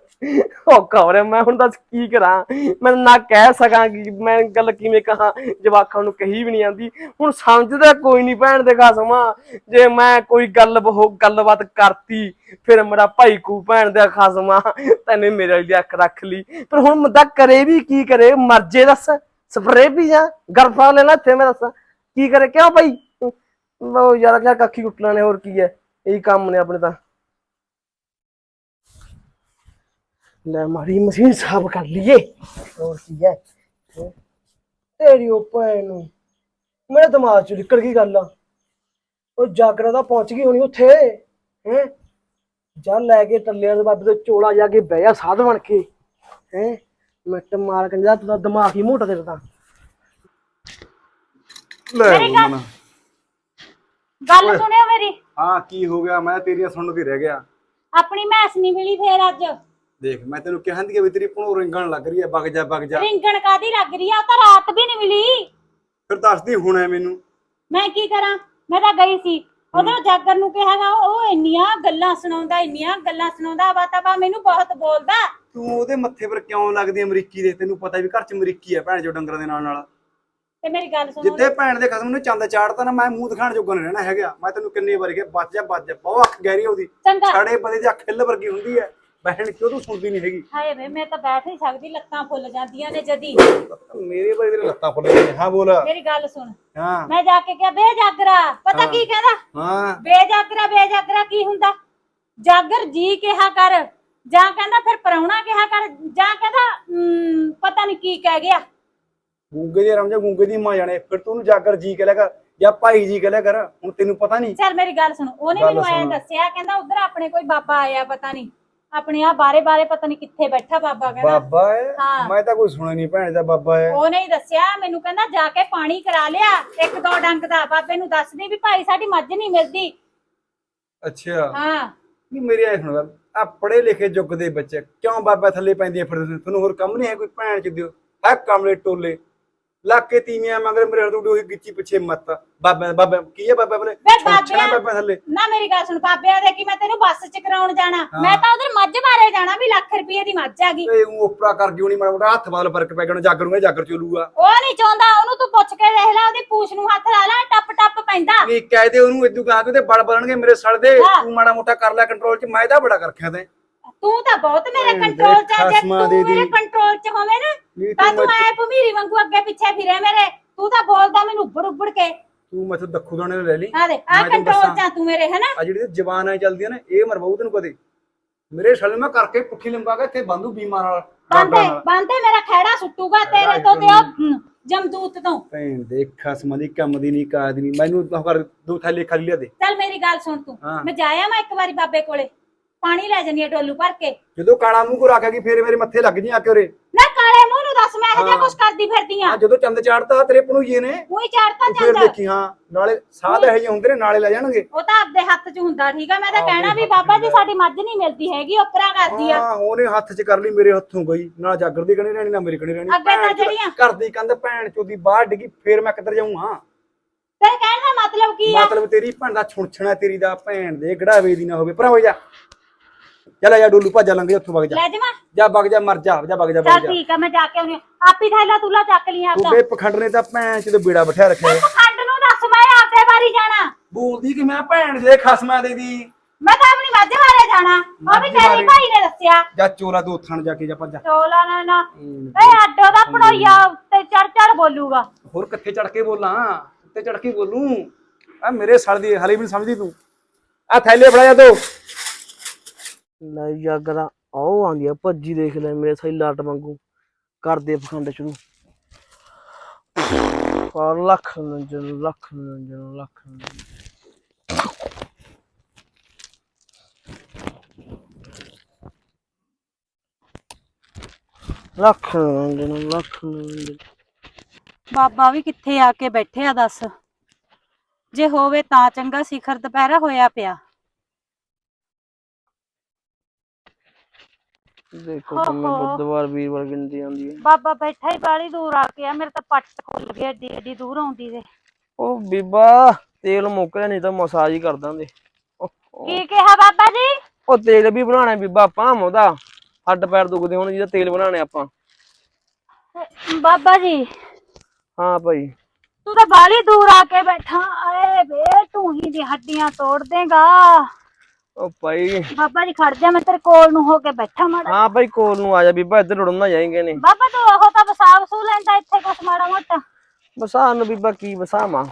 ਔਖਾ ਹੋ ਰਿਹਾ ਮੈਂ ਹੁਣ ਦੱਸ ਕੀ ਕਰਾਂ? ਮੈਂ ਨਾ ਕਹਿ ਸਕਾਂ ਕਿ ਮੈਂ ਗੱਲ ਕਿਵੇਂ ਕਹਾਂ? ਜਵਾਕਾਂ ਨੂੰ ਕਹੀ ਵੀ ਨਹੀਂ ਆਂਦੀ ਹੁਣ ਸਮਝਦਾ ਕੋਈ ਨਹੀਂ ਭੈਣ ਦੇ ਖਸਮਾ ਜੇ ਮੈਂ ਕੋਈ ਗੱਲ ਉਹ ਗੱਲਬਾਤ ਕਰਤੀ, ਫਿਰ ਮੇਰਾ ਭਾਈ ਕੂ ਭੈਣ ਦੇ ਖਸਮਾ ਤੈਨੇ ਮੇਰੇ ਲਈ ਅੱਖ ਰੱਖ ਲਈ। ਪਰ ਹੁਣ ਮੁੰਡਾ ਕਰੇ ਵੀ ਕੀ ਕਰੇ? ਮਰਜੇ ਦੱਸ। ਸਪਰੇ ਵੀ ਜਾ ਗਰਫਾ ਲੈਣਾ ਇੱਥੇ ਮੈਂ ਦੱਸਾਂ। ਕੀ ਕਰੇ? ਕਿਉਂ ਭਾਈ? ਉਹ ਯਾਰ ਕਿਆ ਕੱਖੀ ਕੁੱਟਣਾ ਨੇ ਹੋਰ ਕੀ ਹੈ? ਇਹੀ ਕੰਮ ਨੇ ਆਪਣੇ ਤਾਂ। ਲੈ ਮਾਰੀ ਮਸ਼ੀਨ ਸਾਫ਼ ਕਰ ਲਈਏ। ਹੋਰ ਕੀ ਹੈ? ਤੇਰੀ ਉਹ ਭੈਣ ਨੂੰ। ਮੇਰੇ ਦਿਮਾਗ ਚ ਨਿਕਲ ਗਈ ਗੱਲ। ਉਹ ਜਾਗਰਾ ਦਾ ਪਹੁੰਚ ਗਈ ਹੋਣੀ ਉੱਥੇ। ਹੈ? ਜਾ ਲੈ ਕੇ ਟੱਲਿਆਂ ਦੇ ਬਾਬੇ ਦੇ ਚੋਲਾ ਜਾ ਕੇ ਬਹਿ ਜਾ ਸਾਧ ਬਣ ਕੇ। ਹੈ? ਮਿੱਟ ਮਾਰ ਕੰਜਾ ਤੂੰ ਤਾਂ ਦਿਮਾਗ ਹੀ ਮੋਟਾ ਤੇਰਾ ਤਾਂ। ਲੈ ਮਨ ਗੱਲ ਸੁਣਿਓ ਮੇਰੀ। ਹਾਂ ਕੀ ਹੋ ਗਿਆ? ਮੈਂ ਤੇਰੀਆਂ ਸੁਣਨ ਕੇ ਰਹਿ ਗਿਆ। ਆਪਣੀ ਮੈਸ ਨਹੀਂ ਮਿਲੀ ਫੇਰ ਅੱਜ। ਦੇਖ ਮੈਂ ਤੈਨੂੰ ਕਿਹਾ ਕਿ ਵੀ ਤੇਰੀ ਭਣੋ ਰਿੰਗਣ ਲੱਗ ਰਹੀ ਹੈ ਵਗ ਜਾ ਵਗ ਜਾ। ਰਿੰਗਣ ਕਾਦੀ ਲੱਗ ਰਹੀ ਆ? ਉਹ ਤਾਂ ਰਾਤ ਵੀ ਨਹੀਂ ਮਿਲੀ। ਫਿਰ ਦੱਸਦੀ ਹੁਣ ਐ ਮੈਨੂੰ। ਮੈਂ ਕੀ ਕਰਾਂ? ਮੈਂ ਤਾਂ ਗਈ ਸੀ। ਉਧਰ ਜਾਗਰ ਨੂੰ ਕਿਹਾਗਾ ਉਹ ਇੰਨੀਆਂ ਗੱਲਾਂ ਸੁਣਾਉਂਦਾ ਇੰਨੀਆਂ ਗੱਲਾਂ ਸੁਣਾਉਂਦਾ ਵਾ ਮੈਨੂੰ ਬਹੁਤ ਬੋਲਦਾ। ਤੂੰ ਉਹਦੇ ਮੱਥੇ ਪਰ ਕਿਉਂ ਲੱਗਦੀ ਅਮਰੀਕੀ ਦੇ? ਤੈਨੂੰ ਪਤਾ ਵੀ ਘਰ ਚ ਅਮਰੀਕੀ ਹੈ ਭੈਣ ਜੋ ਡੰਗਰਾਂ ਦੇ ਨਾਲ ਨਾਲ ਤੇ ਮੇਰੀ ਗੱਲ ਸੁਣੋ ਜਿੱਦੇ ਭੈਣ ਦੇ ਖਸਮ ਨੂੰ ਚੰਦ ਚਾੜਤਾ ਨਾ ਮੈਂ ਮੂੰਹ ਦਿਖਾਣ ਜੋਗਾ ਨਹੀਂ ਰਹਿਣਾ ਹੈਗਾ। ਮੈਂ ਤੈਨੂੰ ਕਿੰਨੀ ਵਾਰੀ ਕਿਹਾ ਬਚ ਜਾ ਬਚ ਜਾ ਬਹੁਤ ਅੱਖ ਗਹਿਰੀ ਉਹਦੀ। ਛੜੇ ਬੰਦੇ ਦੀ ਅੱਖ ਹਿੱਲ ਵਰਗੀ ਹੁੰਦੀ ਹੈ ਭੈਣ ਕਿਉਂ ਤੂੰ ਸੁਣਦੀ ਨਹੀਂ ਹੈਗੀ। ਹਾਏ ਵੇ ਮੈਂ ਤਾਂ ਬੈਠ ਨਹੀਂ ਸਕਦੀ ਲੱਤਾਂ ਫੁੱਲ ਜਾਂਦੀਆਂ ਨੇ ਜਦੀ। ਮੇਰੇ ਬਾਰੇ ਤੇਰੇ ਲੱਤਾਂ ਫੁੱਲ ਗਈਆਂ ਹਾਂ ਬੋਲ। ਮੇਰੀ ਗੱਲ ਸੁਣ। ਹਾਂ। ਮੈਂ ਜਾ ਕੇ ਕਿਹਾ ਬੇ ਜਾਗਰਾ ਪਤਾ। ਕੀ ਕਹਿੰਦਾ? ਹਾਂ। ਬੇ ਜਾਗਰਾ ਬੇ ਜਾਗਰਾ ਕੀ ਹੁੰਦਾ? ਜਾਗਰ ਜੀ ਕਿਹਾ ਕਰ ਜਾਂ ਕਹਿੰਦਾ ਫਿਰ ਪਰਾਉਣਾ ਕਿਹਾ ਕਰ ਜਾਂ ਕਹਿੰਦਾ ਪਤਾ ਨਹੀਂ ਕੀ ਕਹਿ ਗਿਆ। ਗੂੰਗੇ ਦੀ ਰਮਜਾ ਗੂੰਗੇ ਦੀ ਮਾਂ ਜਾਣੇ। ਫਿਰ ਤੂੰ ਜਾਗਰ ਜੀ ਕਹਿ ਲਿਆ ਕਰ ਜਾਂ ਭਾਈ ਜੀ ਕਹਿ ਕਰ ਹੁਣ ਤੈਨੂੰ ਪਤਾ ਨਹੀਂ ਚੱਲ ਮੇਰੀ ਗੱਲ ਸੁਣ ਉਹਨੇ ਮੈਨੂੰ ਐ। ਦੱਸਿਆ ਕਹਿੰਦਾ ਉਧਰ ਆਪਣੇ ਕੋਈ ਬਾਬਾ ਆਇਆ ਪਤਾ ਨਹੀਂ ਆਪਣੇ ਆ ਬਾਰੇ ਬਾਰੇ ਪਤਾ ਨਹੀਂ ਕਿੱਥੇ ਬੈਠਾ ਬਾਬਾ ਕਹਿੰਦਾ। ਬਾਬਾ ਹੈ ਹਾਂ। ਮੈਂ ਤਾਂ ਕੋਈ ਸੁਣਿਆ ਨਹੀਂ ਭੈਣ ਦਾ ਬਾਬਾ ਹੈ ਉਹਨੇ ਹੀ ਦੱਸਿਆ ਮੈਨੂੰ ਕਹਿੰਦਾ ਜਾ ਕੇ ਪਾਣੀ ਕਰਾ ਲਿਆ ਇੱਕ ਦੋ ਡੰਗ ਦਾ। ਬਾਬੇ ਨੂੰ ਦੱਸਦੀ ਵੀ ਭਾਈ ਸਾਡੀ ਮੱਝ ਨਹੀਂ ਮਿਲਦੀ। ਅੱਛਾ। ਹਾਂ। ਨਹੀਂ ਮੇਰੀ ਐ ਸੁਣ ਗੱਲ। ਆ ਪੜੇ ਲਿਖੇ ਯੁੱਗ ਦੇ ਬੱਚੇ ਕਿਉਂ ਬਾਬਾ ਥੱਲੇ ਪੈਂਦੀਆਂ ਫਿਰਦੇ ਨੇ? ਤੁਹਾਨੂੰ ਹੋਰ ਕੰਮ ਨਹੀਂ ਹੈ ਕੋਈ ਭੈਣ ਚ ਦਿਓ? ਹੈ ਕਮਲੇ ਟੋਲੇ। ਲਾਕੇ ਤੀਵੀਆਂ ਮਗਰ ਮੇਰੇ ਹੱਥੋਂ ਉਹੀ ਗਿੱਚੀ ਪਿੱਛੇ ਮੱਤ। ਬਾਬਾ ਬਾਬਾ ਕੀ ਹੈ ਬਾਬਾ ਬਲੇ ਵੇ ਬਾਬਿਆਂ- ਬਾਬਾ ਥੱਲੇ। ਨਾ ਮੇਰੀ ਗੱਲ ਸੁਣ ਬਾਬਿਆਂ ਦੇ ਕਿ ਮੈਂ ਤੈਨੂੰ ਬੱਸ ਚ ਕਰਾਉਣ ਜਾਣਾ। ਮੈਂ ਤਾਂ ਉਧਰ ਮੱਝ ਮਾਰੇ ਜਾਣਾ ਵੀ ਲੱਖ ਰੁਪਏ ਦੀ ਮੱਝ ਆ ਗਈ। ਏ ਉਹ ਉਪਰਾ ਕਰ ਗਿਉ ਨਹੀਂ ਮਾੜਾ ਮੋਟਾ ਹੱਥ ਵਾਲ ਫ਼ਰਕ ਪੈ ਗਿਆ ਜਾਗਰ ਨੂੰ ਜਾਗਰ ਚੋਲੂਗਾ ਉਹ ਨਹੀਂ ਚਾਹੁੰਦਾ ਉਹਨੂੰ ਤੂੰ ਪੁੱਛ ਕੇ ਦੇਖ ਲੈ ਉਹਦੀ ਪੂਛ ਨੂੰ ਹੱਥ ਲਾ ਲੈ ਟੱਪ ਟੱਪ ਪੈਂਦਾ। ਨਹੀਂ ਕਹਿ ਦੇ ਉਹਨੂੰ ਇਦੂ ਕਹਾ ਤੇ ਬੜ ਬਲਣਗੇ ਮੇਰੇ ਸੜ ਦੇ। ਤੂੰ ਮਾੜਾ ਮੋਟਾ ਕਰ ਲੈ ਕੰਟਰੋਲ ਚ ਮੈਂ ਤਾਂ ਬੜਾ ਕਰ ਰੱਖਿਆ ਤੈਂ। ਤੂੰ ਤਾਂ ਬਹੁਤ ਮੇਰੇ ਭੈਣ ਦੇ ਕੰਟਰੋਲ ਚ ਆ ਜੇ ਖਸਮਾਂ ਤੂੰ ਮੇਰੇ ਦੀ। ਕੰਟਰੋਲ ਚ ਹੋਵੇਂ ਨਾ ਤਾਂ ਤੂੰ ਤੂੰ ਐ ਭਮੀਰੀ ਵਾਂਗੂ ਅੱਗੇ ਪਿੱਛੇ ਫਿਰੇ ਮੇਰੇ। ਤੂੰ ਤਾਂ ਬੋਲਦਾ ਮੈਨੂੰ ਉੱਬੜ ਉੱਬੜ ਕੇ। ਤੂੰ ਮੈਥੋਂ ਦੱਖੂ ਦਾਣੇ ਲੈ ਲਈ। ਆ ਦੇ ਆ ਮੈਂ ਤੈਨੂੰ ਕੰਟਰੋਲ ਦੱਸਾਂ। ਚ ਆ ਤੂੰ ਮੇਰੇ ਹੈਨਾ? ਆ ਜਿਹੜੀ ਜ਼ਬਾਨ ਆ ਚੱਲਦੀ ਆ ਨਾ ਇਹ ਮਰਵਾਉ ਤੈਨੂੰ ਕਦੇ। ਮੇਰੇ ਛਲੇ ਮੈਂ ਕਰਕੇ ਪੁੱਠੀ ਲੰਬਾ ਕੇ ਇੱਥੇ ਬੰਦੂ ਬੀਮਾ ਨਾਲ ਬੰਦੇ ਨਾਲ ਬੰਦੇ ਮੇਰਾ ਖੈੜਾ ਸੁੱਟੂਗਾ ਤੇਰੇ ਤੋਂ ਤੇ ਉਹ ਹਮ, ਜਮਦੂਤ ਤੋਂ। ਭੈਣ ਦੇ ਖਸਮਾਂ ਦੀ ਕੰਮ ਦੀ ਨਹੀਂ ਕਾਦ ਨਹੀਂ। ਮੈਨੂੰ ਤਾਂ ਕਰ ਦੋ ਥੈਲੇ ਖਾਲੀ ਲਿਆ ਦੇ। ਚੱਲ ਮੇਰੀ ਗੱਲ ਸੁਣ ਤੂੰ। ਹਾਂ। ਮੈਂ ਜਾਇਆ ਮੈਂ ਇੱਕ ਵਾਰੀ ਬਾਬੇ ਕੋਲੇ। ਪਾਣੀ ਲੈ ਜੰਨੀ ਡੋਲੂ ਭਰ ਕੇ। ਜਦੋਂ ਕਾਲਾ ਮੂੰਹ ਕੋ ਰੱਖਿਆ ਕਿ ਫੇਰ ਮੇਰੇ ਮੱਥੇ ਲੱਗ ਜੀ ਆ ਕੇ ਉਰੇ। ਨਾ ਕਾਲੇ ਮੂੰਹ ਨੂੰ ਦੱਸ ਮੈਂ ਇਹ ਜਿਹਾ ਹਾਂ। ਕੁਛ ਕਰਦੀ ਫਿਰਦੀ ਆ। ਆ ਜਦੋਂ ਚੰਦ ਚਾੜਤਾ ਤੇਰੇ ਭਣੂਈਏ ਨੇ। ਉਹੀ ਚੜਤਾ ਫੇਰ ਜਾਂਦਾ ਦੇਖੀ ਹਾਂ ਨਾਲੇ ਸਾਹ ਇਹੋ ਜਿਹੇ ਹੁੰਦੇ ਨੇ ਨਾਲੇ ਲੈ ਜਾਣਗੇ। ਉਹ ਤਾਂ ਆਪਦੇ ਹੱਥ 'ਚ ਹੁੰਦਾ ਠੀਕ ਆ? ਮੈਂ ਤਾਂ ਕਹਿਣਾ ਵੀ ਬਾਬਾ ਜੀ। ਸਾਡੀ ਮੱਝ ਨਹੀਂ ਮਿਲਦੀ ਹੈਗੀ ਉਪਰਾ ਕਰਦੀ ਆ। ਹਾਂ ਉਹਨੇ ਹੱਥ 'ਚ ਕਰ ਲਈ ਮੇਰੇ ਹੱਥੋਂ ਗਈ ਨਾ ਜਾਗਰ ਦੀ ਕਣੀ ਰਹਿਣੀ ਨਾ ਮੇਰੀ ਕਣੀ ਰਹਿਣੀ। ਅੱਗੇ ਤਾਂ ਭੈਣ ਚੋਦ ਜਿਹੜੀਆਂ- ਘਰ ਦੀ ਕੰਧ ਭੈਣ ਚੋਦੀ ਬਾਹਰ ਡਿੱਗੀ ਫੇਰ ਮੈਂ ਕਿੱਧਰ ਜਾਊਂ ਹਾਂ? ਤੇ ਕਹਿਣ ਦਾ ਮਤਲਬ ਕੀ ਆ? ਮਤਲਬ ਤੇਰੀ ਭੈਣ ਦਾ ਛੁਣਛਣਾ ਤੇਰੀ ਦਾ ਭੈਣ ਦੇ ਗੜਾਵੇ ਦੀ ਨਾ ਹੋਵੇ। ਪਰ ਹੋ ਜਾ। ਚੱਲ ਜਾ ਡੋਲੂ ਭੱਜਾ ਲੰਘ ਜਾ ਉੱਥੋਂ ਵਗ ਜਾ। ਲੈ ਜਾਵਾਂ ਜਾ ਵਗ ਜਾ ਮਰ ਜਾ ਜਾ ਵਗ ਜਾ ਚੱਲ ਜਾ। ਠੀਕ ਆ ਮੈਂ ਜਾ ਕੇ ਆਉਣੀ ਆਪੀ ਥੈਲਾ ਤੂਲਾ ਚੱਕ ਲਈ ਆਪਦਾ ਤੂੰ ਬੇ ਪਖੰਡ ਨੇ ਤਾਂ ਭੈਣ ਚ ਤੇ ਬੇੜਾ ਬਿਠਾ ਰੱਖਿਆ ਹੈ। ਖੰਡ ਨੂੰ ਦੱਸ ਮੈਂ ਆਪਦੇ ਬਾਰੀ ਜਾਣਾ। ਬੋਲਦੀ ਕਿ ਮੈਂ ਭੈਣ ਦੇ ਖਸਮਾਂ ਦੇ ਦੀ। ਮੈਂ ਤਾਂ ਆਪਣੀ ਮੱਝ ਬਾਰੇ ਜਾਣਾ। ਉਹ ਵੀ ਤੇਰੇ? ਭਾਈ ਨੇ ਦੱਸਿਆ। ਜਾ ਚੋਲਾ ਦੋ ਥਣ ਜਾ ਕੇ ਜਾ ਭੱਜ ਚੋਲਾ ਨਾ ਨਾ ਏ ਅੱਡੋ ਦਾ ਪੜੋਈਆ ਤੇ ਚੜ ਚੜ ਬੋਲੂਗਾ। ਹੋਰ ਕਿੱਥੇ ਚੜ ਕੇ ਬੋਲਾਂ? ਉੱਤੇ ਚੜ ਕੇ ਬੋਲੂੰ। ਆ ਮੇਰੇ ਸੜ ਦੀ ਹਲੇ ਵੀ ਨੀ ਸਮਝਦੀ ਤੂੰ। ਆ ਥੈਲੇ ਫੜਾ ਜਾ ਦੋ। ਲੈ ਜਾਗਰਾ ਆਓ ਆਂਦੀ ਆ, ਭੱਜੀ ਦੇਖ ਲੈ ਮੇਰੇ ਸਾਈ ਲਾਟ ਵਾਂਗੂ। ਕਰਦੇ ਪਖੰਡ ਸ਼ੁਰੂ। ਪਰ ਲੱਖ ਨੰਜਨ ਲੱਖ ਨੰਜਨ ਲੱਖ ਲੱਖ ਨੰਜਨ ਲੱਖ ਨੰਜਨ ਬਾਬਾ ਵੀ ਕਿੱਥੇ ਆ ਕੇ ਬੈਠੇ ਆ ਦੱਸ। ਜੇ ਹੋਵੇ ਤਾਂ ਚੰਗਾ ਸਿਖਰ ਦੁਪਹਿਰਾ ਹੋਇਆ ਪਿਆ। ਦੇਖੋ ਕਿਵੇਂ ਓਹੋ। ਬੁੱਧਵਾਰ ਵੀਰਵਾਰ ਗਿਣਦੀ ਆਉਂਦੀ ਹੈ। ਬਾਬਾ ਬੈਠਾ ਹੀ ਬਾਲੀ ਦੂਰ ਆ ਕੇ ਆ ਮੇਰੇ ਤਾਂ ਪੱਟ ਖੁੱਲ ਗਿਆ ਏਡੀ ਏਡੀ ਦੂਰ ਆਉਂਦੀ ਦੇ। ਉਹ ਬੀਬਾ ਤੇਲ ਮੁੱਕ ਰਿਹਾ ਨਹੀਂ ਤਾਂ ਮਸਾਜ ਹੀ ਕਰ ਓਹੋ। ਕੀ ਕਿਹਾ ਬਾਬਾ ਜੀ? ਉਹ ਤੇਲ ਵੀ ਬਣਾਉਣਾ ਬੀਬਾ ਆਪਾਂ ਉਹਦਾ। ਹੱਡ ਪੈਰ ਦੁਖਦੇ ਹੁਣ ਜਿਹਦਾ ਤੇਲ ਬਣਾਉਣੇ ਆਪਾਂ। ਬਾਬਾ ਜੀ ਹਾਂ ਭਾਈ। ਤੂੰ ਤਾਂ ਬਾਲੀ ਦੂਰ ਆ ਕੇ ਬੈਠਾ। ਆਏ ਵੇ ਤੂੰ ਹੀ ਦੀ ਹੱਡੀਆਂ ਤੋੜ ਦੇਗਾ। ਉਹ ਭਾਈ। ਬਾਬਾ ਜੀ ਖੜ ਜਾ ਮੈਂ ਤੇਰੇ ਕੋਲ ਨੂੰ ਹੋ ਕੇ ਬੈਠਾ ਮਾੜਾ ਹਾਂ ਭਾਈ ਕੋਲ ਨੂੰ ਆ ਜਾ ਬੀਬਾ ਇੱਧਰ ਉੜਨ ਨਾ ਜਾਏਂਗੇ ਨੇ ਬਾਬਾ ਤੂੰ ਉਹ ਤਾਂ ਵਸਾਵ ਸੂ ਲੈਂਦਾ ਇੱਥੇ ਕੁਛ ਮਾੜਾ ਮੋਟਾ। ਬਸਾ ਨੂੰ ਬੀਬਾ ਕੀ ਬਸਾਵਾਂ?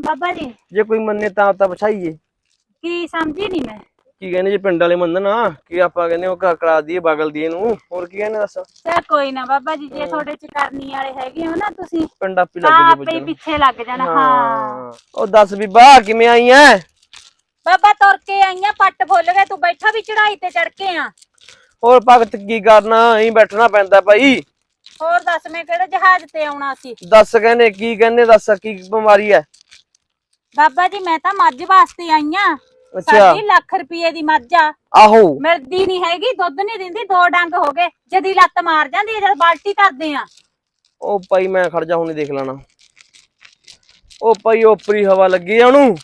ਬਾਬਾ ਜੀ ਜੇ ਕੋਈ ਮੰਨੇ ਤਾਂ ਤਾਂ ਬਛਾਈਏ ਕੀ ਸਮਝੀ ਨਹੀਂ ਮੈਂ? ਕੀ ਕਹਿੰਦੇ ਜੇ ਪਿੰਡ ਵਾਲੇ ਮੰਨਣ ਨਾ ਕਿ ਆਪਾਂ ਕਹਿੰਦੇ ਉਹ ਘਰ ਕਰਾ ਦਈਏ ਬਗਲ ਦੀ ਇਹਨੂੰ ਹੋਰ ਕੀ ਕਹਿੰਦੇ ਦੱਸ? ਤੇ ਕੋਈ ਨਾ ਬਾਬਾ ਜੀ ਜੇ ਤੁਹਾਡੇ ਚ ਕਰਨੀ ਵਾਲੇ ਹੈਗੇ ਹੋ ਨਾ ਤੁਸੀਂ ਪਿੰਡ ਆਪੀ ਤਾਂ ਲੱਗ ਜੇ ਆਪੇ ਹੀ ਬੱਜਣ ਪਿੱਛੇ ਲੱਗ ਜਾਣਾ ਹਾਂ। ਹਾਂ। ਉਹ ਦੱਸ ਬੀਬਾ ਕਿਵੇਂ ਆਈ ਐ? ਬਾਬਾ ਤੁਰ ਕੇ ਆਈਆਂ ਪੱਟ ਫੁੱਲ ਗਏ ਤੂੰ ਬੈਠਾ ਵੀ ਚੜਾਈ ਤੇ ਚੜ ਕੇ ਆ। ਹੋਰ ਭਗਤ ਕੀ ਕਰਨਾ ਐਂ ਬੈਠਣਾ ਪੈਂਦਾ ਭਾਈ। ਹੋਰ ਦੱਸ ਮੈਂ ਕਿਹੜੇ ਜਹਾਜ਼ ਤੇ ਆਉਣਾ ਸੀ? ਦੱਸ ਕਹਿੰਦੇ ਕੀ ਕਹਿੰਦੇ ਦੱਸ ਕੀ ਬਿਮਾਰੀ ਐ ਬਾਬਾ ਜੀ ਮੈਂ ਤਾਂ ਮੱਝ ਵਾਸਤੇ ਆਈਆਂ। ਅੱਛਾ। ਸਾਡੀ ਲੱਖ ਰੁਪਏ ਦੀ ਮੱਝ ਆ। ਆਹੋ। ਮਿਲਦੀ ਨਹੀਂ ਹੈਗੀ ਦੁੱਧ ਨਹੀਂ ਦਿੰਦੀ ਦੋ ਡੰਗ ਹੋ ਗਏ। ਜਦੀ ਲੱਤ ਮਾਰ ਜਾਂਦੀ ਹੈ ਜਦ ਬਾਲਟੀ ਕਰਦੇ ਆ। ਉਹ ਭਾਈ ਮੈਂ ਖੜ ਜਾ ਹੁਣੇ ਦੇਖ ਲੈਣਾ। ਉਹ ਭਾਈ ਓਪਰੀ ਹਵਾ ਲੱਗੀ ਆ ਉਹਨੂੰ।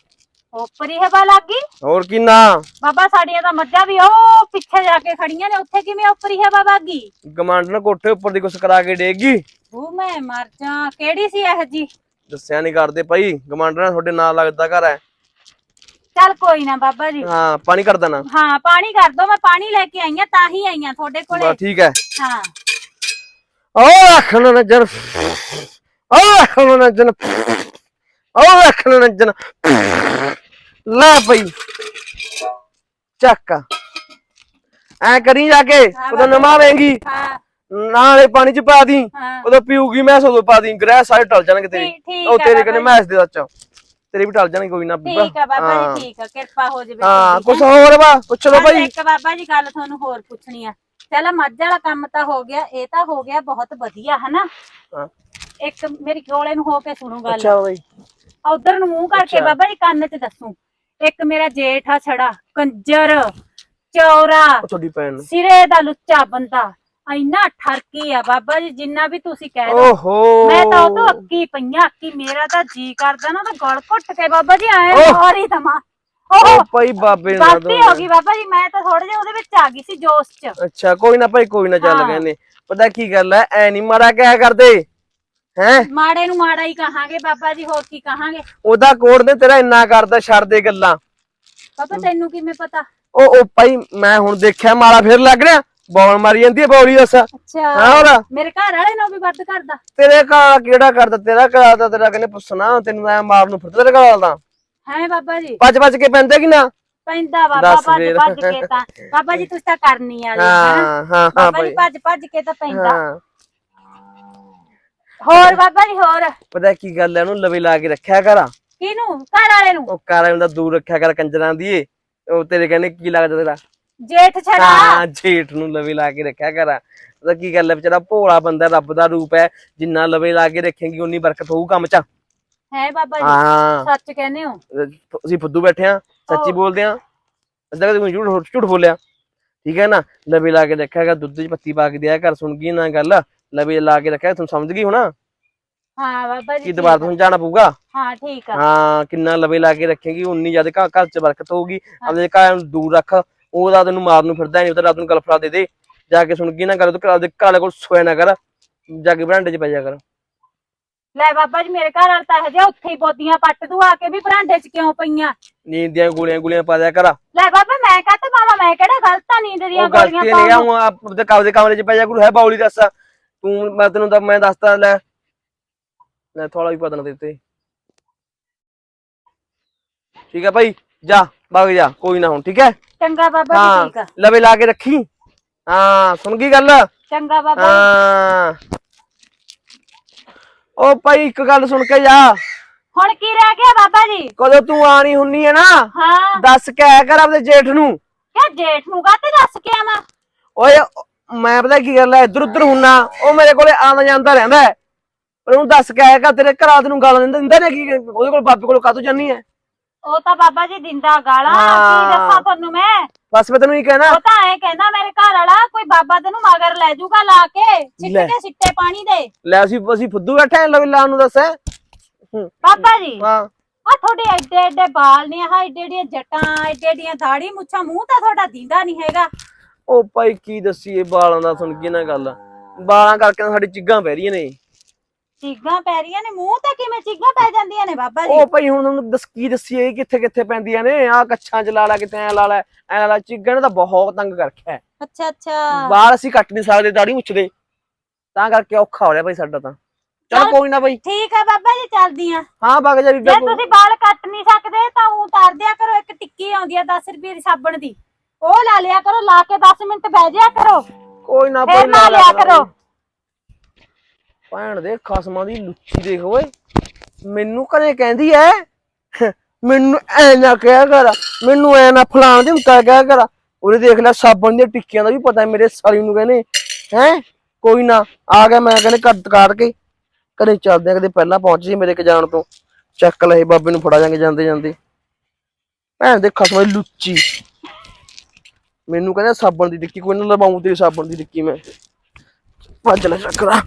ਉੱਪਰੀ ਹਵਾ ਲੱਗੀ ਹੋਰ ਕੀ ਨਾ ਬਾਬਾ ਸਾਡੀਆਂ ਤਾਂ ਮੱਝਾਂ ਵੀ ਉਹ ਪਿੱਛੇ ਜਾ ਕੇ ਖੜੀਆਂ ਨੇ ਉੱਥੇ ਕਿਵੇਂ ਉੱਪਰੀ ਹਵਾ ਵਾਗੀ ਗਮਾਂਡਰ ਕੋਠੇ ਉੱਪਰ ਦੀ ਕੁਛ ਕਰਾ ਕੇ ਡੇਗੀ ਉਹ ਮੈਂ ਮਰ ਜਾ ਕਿਹੜੀ ਸੀ ਇਹ ਜੀ ਦੱਸਿਆ ਨਹੀਂ ਕਰਦੇ ਭਾਈ ਗਮਾਂਡਰ ਤੁਹਾਡੇ ਨਾਲ ਲੱਗਦਾ ਘਰ ਹੈ ਚੱਲ ਕੋਈ ਨਾ ਬਾਬਾ ਜੀ ਹਾਂ ਪਾਣੀ ਕਰ ਦੇਣਾ ਹਾਂ ਪਾਣੀ ਕਰ ਦੋ ਮੈਂ ਪਾਣੀ ਲੈ ਕੇ ਆਈਆਂ ਤਾਂ ਹੀ ਆਈਆਂ ਤੁਹਾਡੇ ਕੋਲੇ ਬਸ ਠੀਕ ਹੈ ਹਾਂ ਓ ਰੱਖਣ ਨਜਰ ਓ ਰੱਖਣ ਨਜਰ ਓ ਰੱਖਣ ਨਜਰ ਲੈ ਪਈ ਚੱਕ। ਐ ਕਰੀ ਜਾ ਕੇ ਉਦੋਂ ਨਮਾਵੇਂਗੀ ਹਾਂ। ਨਾਲੇ ਪਾਣੀ ਚ ਪਾ ਦੀ। ਹਾਂ। ਉਦੋਂ ਪੀਊਗੀ ਮੈਂ ਉਦੋਂ ਪਾ ਦੀ। ਗ੍ਰਹਿ ਸਾਰੇ ਟਲ ਜਾਣਗੇ ਤੇਰੇ। ਠੀਕ- ਉਹ ਆ ਤੇਰੇ ਬਾਬਾ ਕਹਿੰਦੇ ਜੀ। ਦੇ ਸੱਚ। ਤੇਰੇ ਵੀ ਟਲ ਜਾਣਗੇ ਕੋਈ ਨਾ ਬੀਬਾ। ਠੀਕ ਆ ਬਾਬਾ ਹਾਂ। ਜੀ ਠੀਕ ਆ। ਕਿਰਪਾ ਹੋ ਜਾਵੇ ਹਾਂ ਕੁਛ। ਹੋਰ ਵਾ? ਪੁੱਛ ਲਓ ਭਾਈ। ਇੱਕ ਬਾਬਾ ਜੀ ਗੱਲ ਤੁਹਾਨੂੰ ਹੋਰ ਪੁੱਛਣੀ ਆ। ਚਲ ਮੱਝ ਵਾਲਾ ਕੰਮ ਤਾਂ ਹੋ ਗਿਆ ਇਹ ਤਾਂ ਹੋ ਗਿਆ ਬਹੁਤ ਵਧੀਆ ਹਨਾ? ਹਾਂ। ਇੱਕ ਮੇਰੀ ਕੋਲੇ ਨੂੰ ਹੋ ਕੇ ਸੁਣੋ ਗੱਲ। ਅੱਛਾ ਬਾਈ। ਉਧਰ ਨੂੰ ਮੂੰਹ ਕਰਕੇ ਅੱਛਾ। ਬਾਬਾ ਜੀ ਕੰਨ 'ਚ ਦੱਸੂ। ਇੱਕ ਮੇਰਾ ਜੇਠ ਆ ਛੜਾ ਕੰਜਰ ਚੌਰਾ ਉਹ ਤੁਹਾਡੀ ਭੈਣ। ਨੂੰ ਸਿਰੇ ਦਾ ਲੁੱਚਾ ਬੰਦਾ। ਇੰਨਾ ਠਰਕੀ ਆ ਬਾਬਾ ਜੀ ਜਿੰਨਾ ਵੀ ਤੁਸੀਂ ਕਹਿ ਦੋ ਓਹੋ। ਮੈਂ ਤਾਂ ਉਹ ਤੋਂ ਅੱਕੀ ਪਈਆਂ ਅੱਕੀ ਮੇਰਾ ਤਾਂ ਜੀ ਕਰਦਾ ਨਾ ਤਾਂ ਗਲ ਘੁੱਟ ਕੇ ਬਾਬਾ ਜੀ ਆਏ ਓਹ। ਹੋਰ ਹੀ ਦਮਾ ਉਹ ਉਹ ਭਾਈ ਬਾਬੇ ਨੂੰ ਗਲਤੀ ਹੋ ਗਈ ਬਾਬਾ ਜੀ ਮੈਂ ਤਾਂ ਥੋੜੇ ਜਿਹਾ ਉਹਦੇ ਵਿੱਚ ਆ ਗਈ ਸੀ ਜੋਸ਼ 'ਚ। ਅੱਛਾ ਕੋਈ ਨਾ ਭਾਈ ਕੋਈ ਨਾ ਚੱਲ ਹਾਂ। ਕਹਿੰਦੇ ਪਤਾ ਕੀ ਗੱਲ ਐ ਐ ਨਹੀਂ ਮਾੜਾ ਕਹਿਆ ਕਰਦੇ। ਹੈ? ਮਾੜੇ ਨੂੰ ਮਾੜਾ ਹੀ ਕਹਾਂਗੇ ਬਾਬਾ ਜੀ ਹੋਰ ਕੀ ਕਹਾਂਗੇ? ਉਹਦਾ ਕੋੜ ਨੇ ਤੇਰਾ ਇੰਨਾ ਕਰਦਾ ਛੱਡ ਦੇ ਗੱਲਾਂ। ਬਾਬਾ ਤੈਨੂੰ ਕਿਵੇਂ ਪਤਾ? ਉਹ ਉਹ ਭਾਈ ਮੈਂ ਹੁਣ ਦੇਖਿਆ ਮਾਲਾ ਫੇਰ ਲੱਗ ਰਿਹਾ। ਬੌਲ ਮਾਰੀ ਜਾਂਦੀ ਹੈ ਬੌਲੀ ਦੱਸ ਅੱਛਾ ਹੋਰ? ਮੇਰੇ ਘਰ ਵਾਲੇ ਨੂੰ ਵੀ ਵੱਧ ਕਰਦਾ। ਤੇਰੇ ਘਰ ਕਿਹੜਾ ਕਰਦਾ? ਤੇਰਾ ਘਰ ਦਾ ਤੇਰਾ ਕਹਿੰਦੇ ਪੁੱਛਣਾ ਤੈਨੂੰ ਐ ਮਾਰ ਨੂੰ ਫਿਰਦਾ ਤੇਰੇ ਘਰ ਦਾ ਹੈ ਬਾਬਾ ਜੀ? ਭੱਜ ਭੱਜ ਕੇ ਪੈਂਦੇ ਕਿ ਨਾ? ਪੈਂਦਾ ਬਾਬਾ ਭੱਜ ਫੇਰ। ਭੱਜ ਕੇ ਤਾਂ। ਬਾਬਾ ਜੀ ਤੁਸੀਂ ਤਾਂ ਕਰਨੀ ਵਾਲੇ ਹੈਂ। ਹਾਂ? ਬਾਬਾ ਜੀ ਭੱਜ ਭੱਜ ਕੇ ਤਾਂ ਪੈਂਦਾ। ਹਾਂ। ਹੋਰ ਬਾਬਾ ਜੀ ਹੋਰ। ਪਤਾ ਕੀ ਗੱਲ ਐ ਉਹਨੂੰ ਲਵੇ ਲਾ ਕੇ ਰੱਖਿਆ ਕਰ ਕਿਹਨੂੰ? ਘਰ ਵਾਲੇ ਨੂੰ? ਉਹ ਕਾਰਾਂ ਦਾ ਦੂਰ ਰੱਖਿਆ ਕਰ ਕੰਜਰਾਂ ਦੀ ਏ। ਉਹ ਤੇਰੇ ਕਹਿੰਦੇ ਕੀ ਲੱਗਦਾ ਤੇਰਾ? ਜੇਠ ਛੜਾ। ਹਾਂ ਜੇਠ ਨੂੰ ਲਵੇ ਲਾ ਕੇ ਰੱਖਿਆ ਕਰ ਉਹਦਾ ਕੀ ਗੱਲ ਹੈ ਵਿਚਾਰਾ ਭੋਲਾ ਬੰਦਾ ਰੱਬ ਦਾ ਰੂਪ ਹੈ। ਜਿੰਨਾ ਲਵੇ ਲਾ ਕੇ ਰੱਖੇਂਗੀ ਉਨੀ ਬਰਕਤ ਹੋਊ ਕੰਮ 'ਚ। ਹੈ ਬਾਬਾ ਜੀ ਹਾਂ। ਸੱਚ ਕਹਿੰਦੇ ਹੋ। ਅਸੀਂ ਫੁੱਦੂ ਬੈਠੇ ਆ ਸੱਚੀ ਆਹੋ। ਬੋਲਦੇ ਆ। ਅੱਧਾ ਕਦੇ ਕੋਈ ਝੂਠ ਝੂਠ ਬੋਲਿਆ। ਠੀਕ ਹੈ ਨਾ? ਲਵੇ ਲਾ ਕੇ ਰੱਖਿਆ ਕਰ ਦੁੱਧ 'ਚ ਪੱਤੀ ਪਾ ਕੇ ਦਿਆ ਕਰ ਸੁਣ ਗਈ ਨਾ ਗੱਲ ਲਵੇ ਲਾ ਕੇ ਰੱਖਿਆ ਤੁਹਾਨੂੰ ਸਮਝ ਗਈ ਹੋਣਾ? ਹਾਂ ਬਾਬਾ ਜੀ ਕੀ ਦੁਬਾਰਾ ਤੁਹਾਨੂੰ ਜਾਣਾ ਪਊਗਾ? ਹਾਂ ਠੀਕ ਆ। ਹਾਂ ਕਿੰਨਾ ਲਵੇ ਲਾ ਕੇ ਰੱਖੇਗੀ ਉਨੀ ਜ਼ਿਆਦਾ ਘਰ ਘਰ 'ਚ ਬਰਕਤ ਹੋਊਗੀ। ਆਪਣੇ ਘਰ ਨੂੰ ਦੂਰ ਰੱਖ ਉਹਦਾ ਤੈਨੂੰ ਮਾਰਨ ਨੂੰ ਫਿਰਦਾ ਨਹੀਂ ਉਹ ਤਾਂ ਰਾਤ ਨੂੰ ਗੱਲ ਫੜਾ ਦੇ ਦੇ। ਜਾ ਕੇ ਸੁਣ ਗਈ ਨਾ ਗੱਲ ਤੂੰ ਘਰ ਦੇ ਘਰ ਵਾਲੇ ਕੋਲ ਸੋਇਆ ਨਾ ਕਰ ਜਾ ਕੇ ਬਰਾਂਡੇ 'ਚ ਪੈ ਜਾ ਕਰ। ਲੈ ਬਾਬਾ ਜੀ ਮੇਰੇ ਘਰ ਵਾਲਾ ਤਾਂ ਹਜੇ ਉੱਥੇ ਹੀ ਬੋਦੀਆਂ ਪੱਟ ਦੂ ਆ ਕੇ ਵੀ ਬਰਾਂਡੇ 'ਚ ਕਿਉਂ ਪਈਆਂ? ਨੀਂਦ ਦੀਆਂ ਗੋਲੀਆਂ ਗੋਲੀਆਂ ਪਾ ਦਿਆ ਕਰ। ਲੈ ਬਾਬਾ ਮੈਂ ਕਹਤਾ ਮਾਮਾ ਮੈਂ ਕਿਹੜਾ ਗਲਤ ਆ ਨੀਂਦ ਦੀਆਂ ਉਹ ਗੋਲੀਆਂ ਗਲਤੀ ਨਹੀਂ ਆ ਪਾਉਣ ਨੂੰ? ਉਹ ਆਪਦੇ ਕਮਰੇ ਕਮਰੇ 'ਚ ਪੈ ਜਾ ਗੁਰੂ ਹੈ ਬੌਲੀ ਦੱਸ। ਤੂੰ ਮੈਂ ਤੈਨੂੰ ਤਾਂ ਮੈਂ ਦੱਸਦਾ ਲੈ। ਲੈ ਥੋੜਾ ਵੀ ਪਤਾ ਨਾ ਦਿੱਤੇ ਠੀਕ ਹੈ ਭਾਈ ਜਾ ਵਗ ਜਾ ਕੋਈ ਨਾ ਹੁਣ ਠੀਕ ਹੈ? ਚੰਗਾ ਬਾਬਾ ਜੀ ਠੀਕ ਆ। ਲਵੇ ਲਾ ਕੇ ਰੱਖੀ। ਹਾਂ ਸੁਣ ਗਈ ਗੱਲ? ਚੰਗਾ ਬਾਬਾ। ਹਾਂ। ਉਹ ਭਾਈ ਇੱਕ ਗੱਲ ਸੁਣ ਕੇ ਜਾ। ਹੁਣ ਕੀ ਰਹਿ ਗਿਆ ਬਾਬਾ ਜੀ? ਕਦੋਂ ਤੂੰ ਆਣੀ ਹੁੰਨੀ ਹੈ ਨਾ ਹਾਂ। ਦੱਸ ਕੇ ਆਇਆ ਕਰ ਆਪਦੇ ਜੇਠ ਨੂੰ। ਕਿਆ ਜੇਠ ਨੂੰ ਕਾਤੇ ਦੱਸ ਕੇ ਆਵਾਂ? ਓਏ ਮੈਂ ਪਤਾ ਕੀ ਗੱਲ ਹੈ ਇੱਧਰ ਉੱਧਰ ਹੁੰਨਾ ਉਹ ਮੇਰੇ ਕੋਲੇ ਆਉਂਦਾ ਜਾਂਦਾ ਰਹਿੰਦਾ ਹੈ। ਪਰ ਉਹਨੂੰ ਦੱਸ ਕੇ ਆਇਆ ਕਰ ਤੇਰੇ ਘਰ ਆਤ ਨੂੰ ਗਾਲਾਂ ਦਿੰਦਾ ਦਿੰਦਾ ਨੇ ਕੀ ਉਹਦੇ ਕੋਲ ਬਾਪੇ ਕੋਲ ਕਾਤੋਂ ਜਾਨੀ ਹੈ? ਉਹ ਤਾਂ ਬਾਬਾ ਜੀ ਦਿੰਦਾ ਗਾਲਾਂ ਹਾਂ। ਕੀ ਦੱਸਾਂ ਤੁਹਾਨੂੰ ਮੈਂ? ਬਸ ਮੈਂ ਤੈਨੂੰ ਹੀ ਕਹਿਣਾ। ਉਹ ਤਾਂ ਐ ਕਹਿੰਦਾ ਮੇਰੇ ਘਰ ਵਾਲਾ ਕੋਈ ਬਾਬਾ ਤੈਨੂੰ ਮਗਰ ਲੈ ਜਾਊਗਾ ਲਾ ਕੇ ਲੈ। ਕੇ ਸਿੱਟੇ ਪਾਣੀ ਦੇ। ਲੈ ਅਸੀਂ ਅਸੀਂ ਫੁੱਦੂ ਬੈਠੇ ਆਂ ਲਵੀ ਲਾ ਨੂੰ ਦੱਸ ਹੂੰ, ਬਾਬਾ ਜੀ? ਹਾਂ। ਆ ਤੁਹਾਡੇ ਐਡੇ ਐਡੇ ਬਾਲ ਨੇ ਆਹ ਐਡੇ ਐਡੀਆਂ ਜਟਾਂ ਐਡੇ ਐਡੀਆਂ ਦਾੜੀ ਮੁੱਛਾਂ ਮੂੰਹ ਤਾਂ ਤੁਹਾਡਾ ਦੀਂਦਾ ਨਹੀਂ ਹੈਗਾ। ਉਹ ਭਾਈ ਕੀ ਦੱਸੀਏ ਬਾਲਾਂ ਦਾ ਸੁਣ ਕੇ ਨਾ ਗੱਲ। ਬਾਲਾਂ ਕਰਕੇ ਸਾਡੀ ਚਿੱਗਾਂ ਪੈ ਰਹੀਆਂ ਨੇ। ਚੀਗਾਂ ਪੈ ਰਹੀਆਂ ਨੇ? ਮੂੰਹ ਤੇ ਕਿਵੇਂ ਚੀਗਾਂ ਪੈ ਜਾਂਦੀਆਂ ਨੇ ਬਾਬਾ ਜੀ? ਉਹ ਭਾਈ ਹੁਣ ਤੁਹਾਨੂੰ ਦੱਸ ਕੀ ਦੱਸੀਏ ਕਿੱਥੇ ਕਿੱਥੇ ਪੈਂਦੀਆਂ ਨੇ? ਆ ਕੱਛਾਂ ਚ ਲਾ ਲਾ ਕਿਤੇ ਐ ਲਾ ਲਾ ਐ ਲਾ ਲਾ ਚਿੱਗਾਂ ਨੇ ਤਾਂ ਬਹੁਤ ਤੰਗ ਕਰ ਰੱਖਿਆ ਹੈ। ਅੱਛਾ ਅੱਛਾ। ਬਾਲ ਅਸੀਂ ਕੱਟ ਨਹੀਂ ਸਕਦੇ ਦਾੜੀ ਮੁੱਛਦੇ। ਤਾਂ ਕਰਕੇ ਔਖਾ ਹੋ ਰਿਹਾ ਭਾਈ ਸਾਡਾ ਤਾਂ। ਚਲ। ਕੋਈ ਨਾ ਭਾਈ। ਠੀਕ ਹੈ ਬਾਬਾ ਜੀ ਚੱਲਦੀ ਆ। ਹਾਂ ਵਗ ਜਾ ਜੇ ਤੁਸੀਂ ਵਾਲ ਕੱਟ ਨਹੀਂ ਸਕਦੇ ਤਾਂ ਉਹ ਉਤਾਰ ਦਿਆ ਕਰੋ। ਇੱਕ ਟਿੱਕੀ ਆਉਂਦੀ ਆ 10 ਰੁਪਏ ਦੀ ਸਾਬਣ ਦੀ। ਉਹ ਲਾ ਲਿਆ ਕਰੋ ਲਾ ਕੇ 10 ਮਿੰਟ ਬਹਿ ਜਾ ਕਰੋ। ਕੋਈ ਨਾ ਫੇਰ ਲਾ ਲਿਆ ਕਰੋ। ਭੈਣ ਦੇ ਖਸਮਾਂ ਦੀ ਲੁੱਚੀ ਦੇਖ ਓਏ। ਮੈਨੂੰ ਕਦੇ ਕਹਿੰਦੀ ਐ ਮੈਨੂੰ ਐ ਨਾ ਕਿਹਾ ਕਰ ਮੈਨੂੰ ਐ ਨਾ ਫਲਾਣ ਦੇ ਮੁਕਾ ਕਿਹਾ ਕਰ। ਉਹਨੇ ਦੇਖ ਲਿਆ ਸਾਬਣ ਦੀਆਂ ਟਿੱਕੀਆਂ ਦਾ ਵੀ ਪਤਾ ਮੇਰੇ ਸਾਲੀ ਨੂੰ ਕਹਿੰਦੇ ਹੈ? ਕੋਈ ਨਾ ਆ ਗਿਆ ਮੈਂ ਕਹਿੰਦੇ ਕੱਟ ਕਾਟ ਕੇ। ਕਦੇ ਚੱਲਦੇ ਆ ਕਦੇ ਪਹਿਲਾਂ ਪਹੁੰਚ ਜੀ ਮੇਰੇ ਕੇ ਜਾਣ ਤੋਂ। ਚੱਕ ਲਏ ਬਾਬੇ ਨੂੰ ਫੜਾ ਜਾਾਂਗੇ ਜਾਂਦੇ ਜਾਂਦੇ ਭੈਣ ਦੇ ਖਸਮਾਂ ਦੀ ਲੁੱਚੀ। ਮੈਨੂੰ ਕਹਿੰਦਾ ਸਾਬਣ ਦੀ ਟਿੱਕੀ ਕੋਈ ਨਾ ਲਵਾਉਂ ਤੇਰੀ ਸਾਬਣ ਦੀ ਟਿੱਕੀ ਮੈਂ। ਭੱਜ ਲੈ ਚੱਕਰਾ।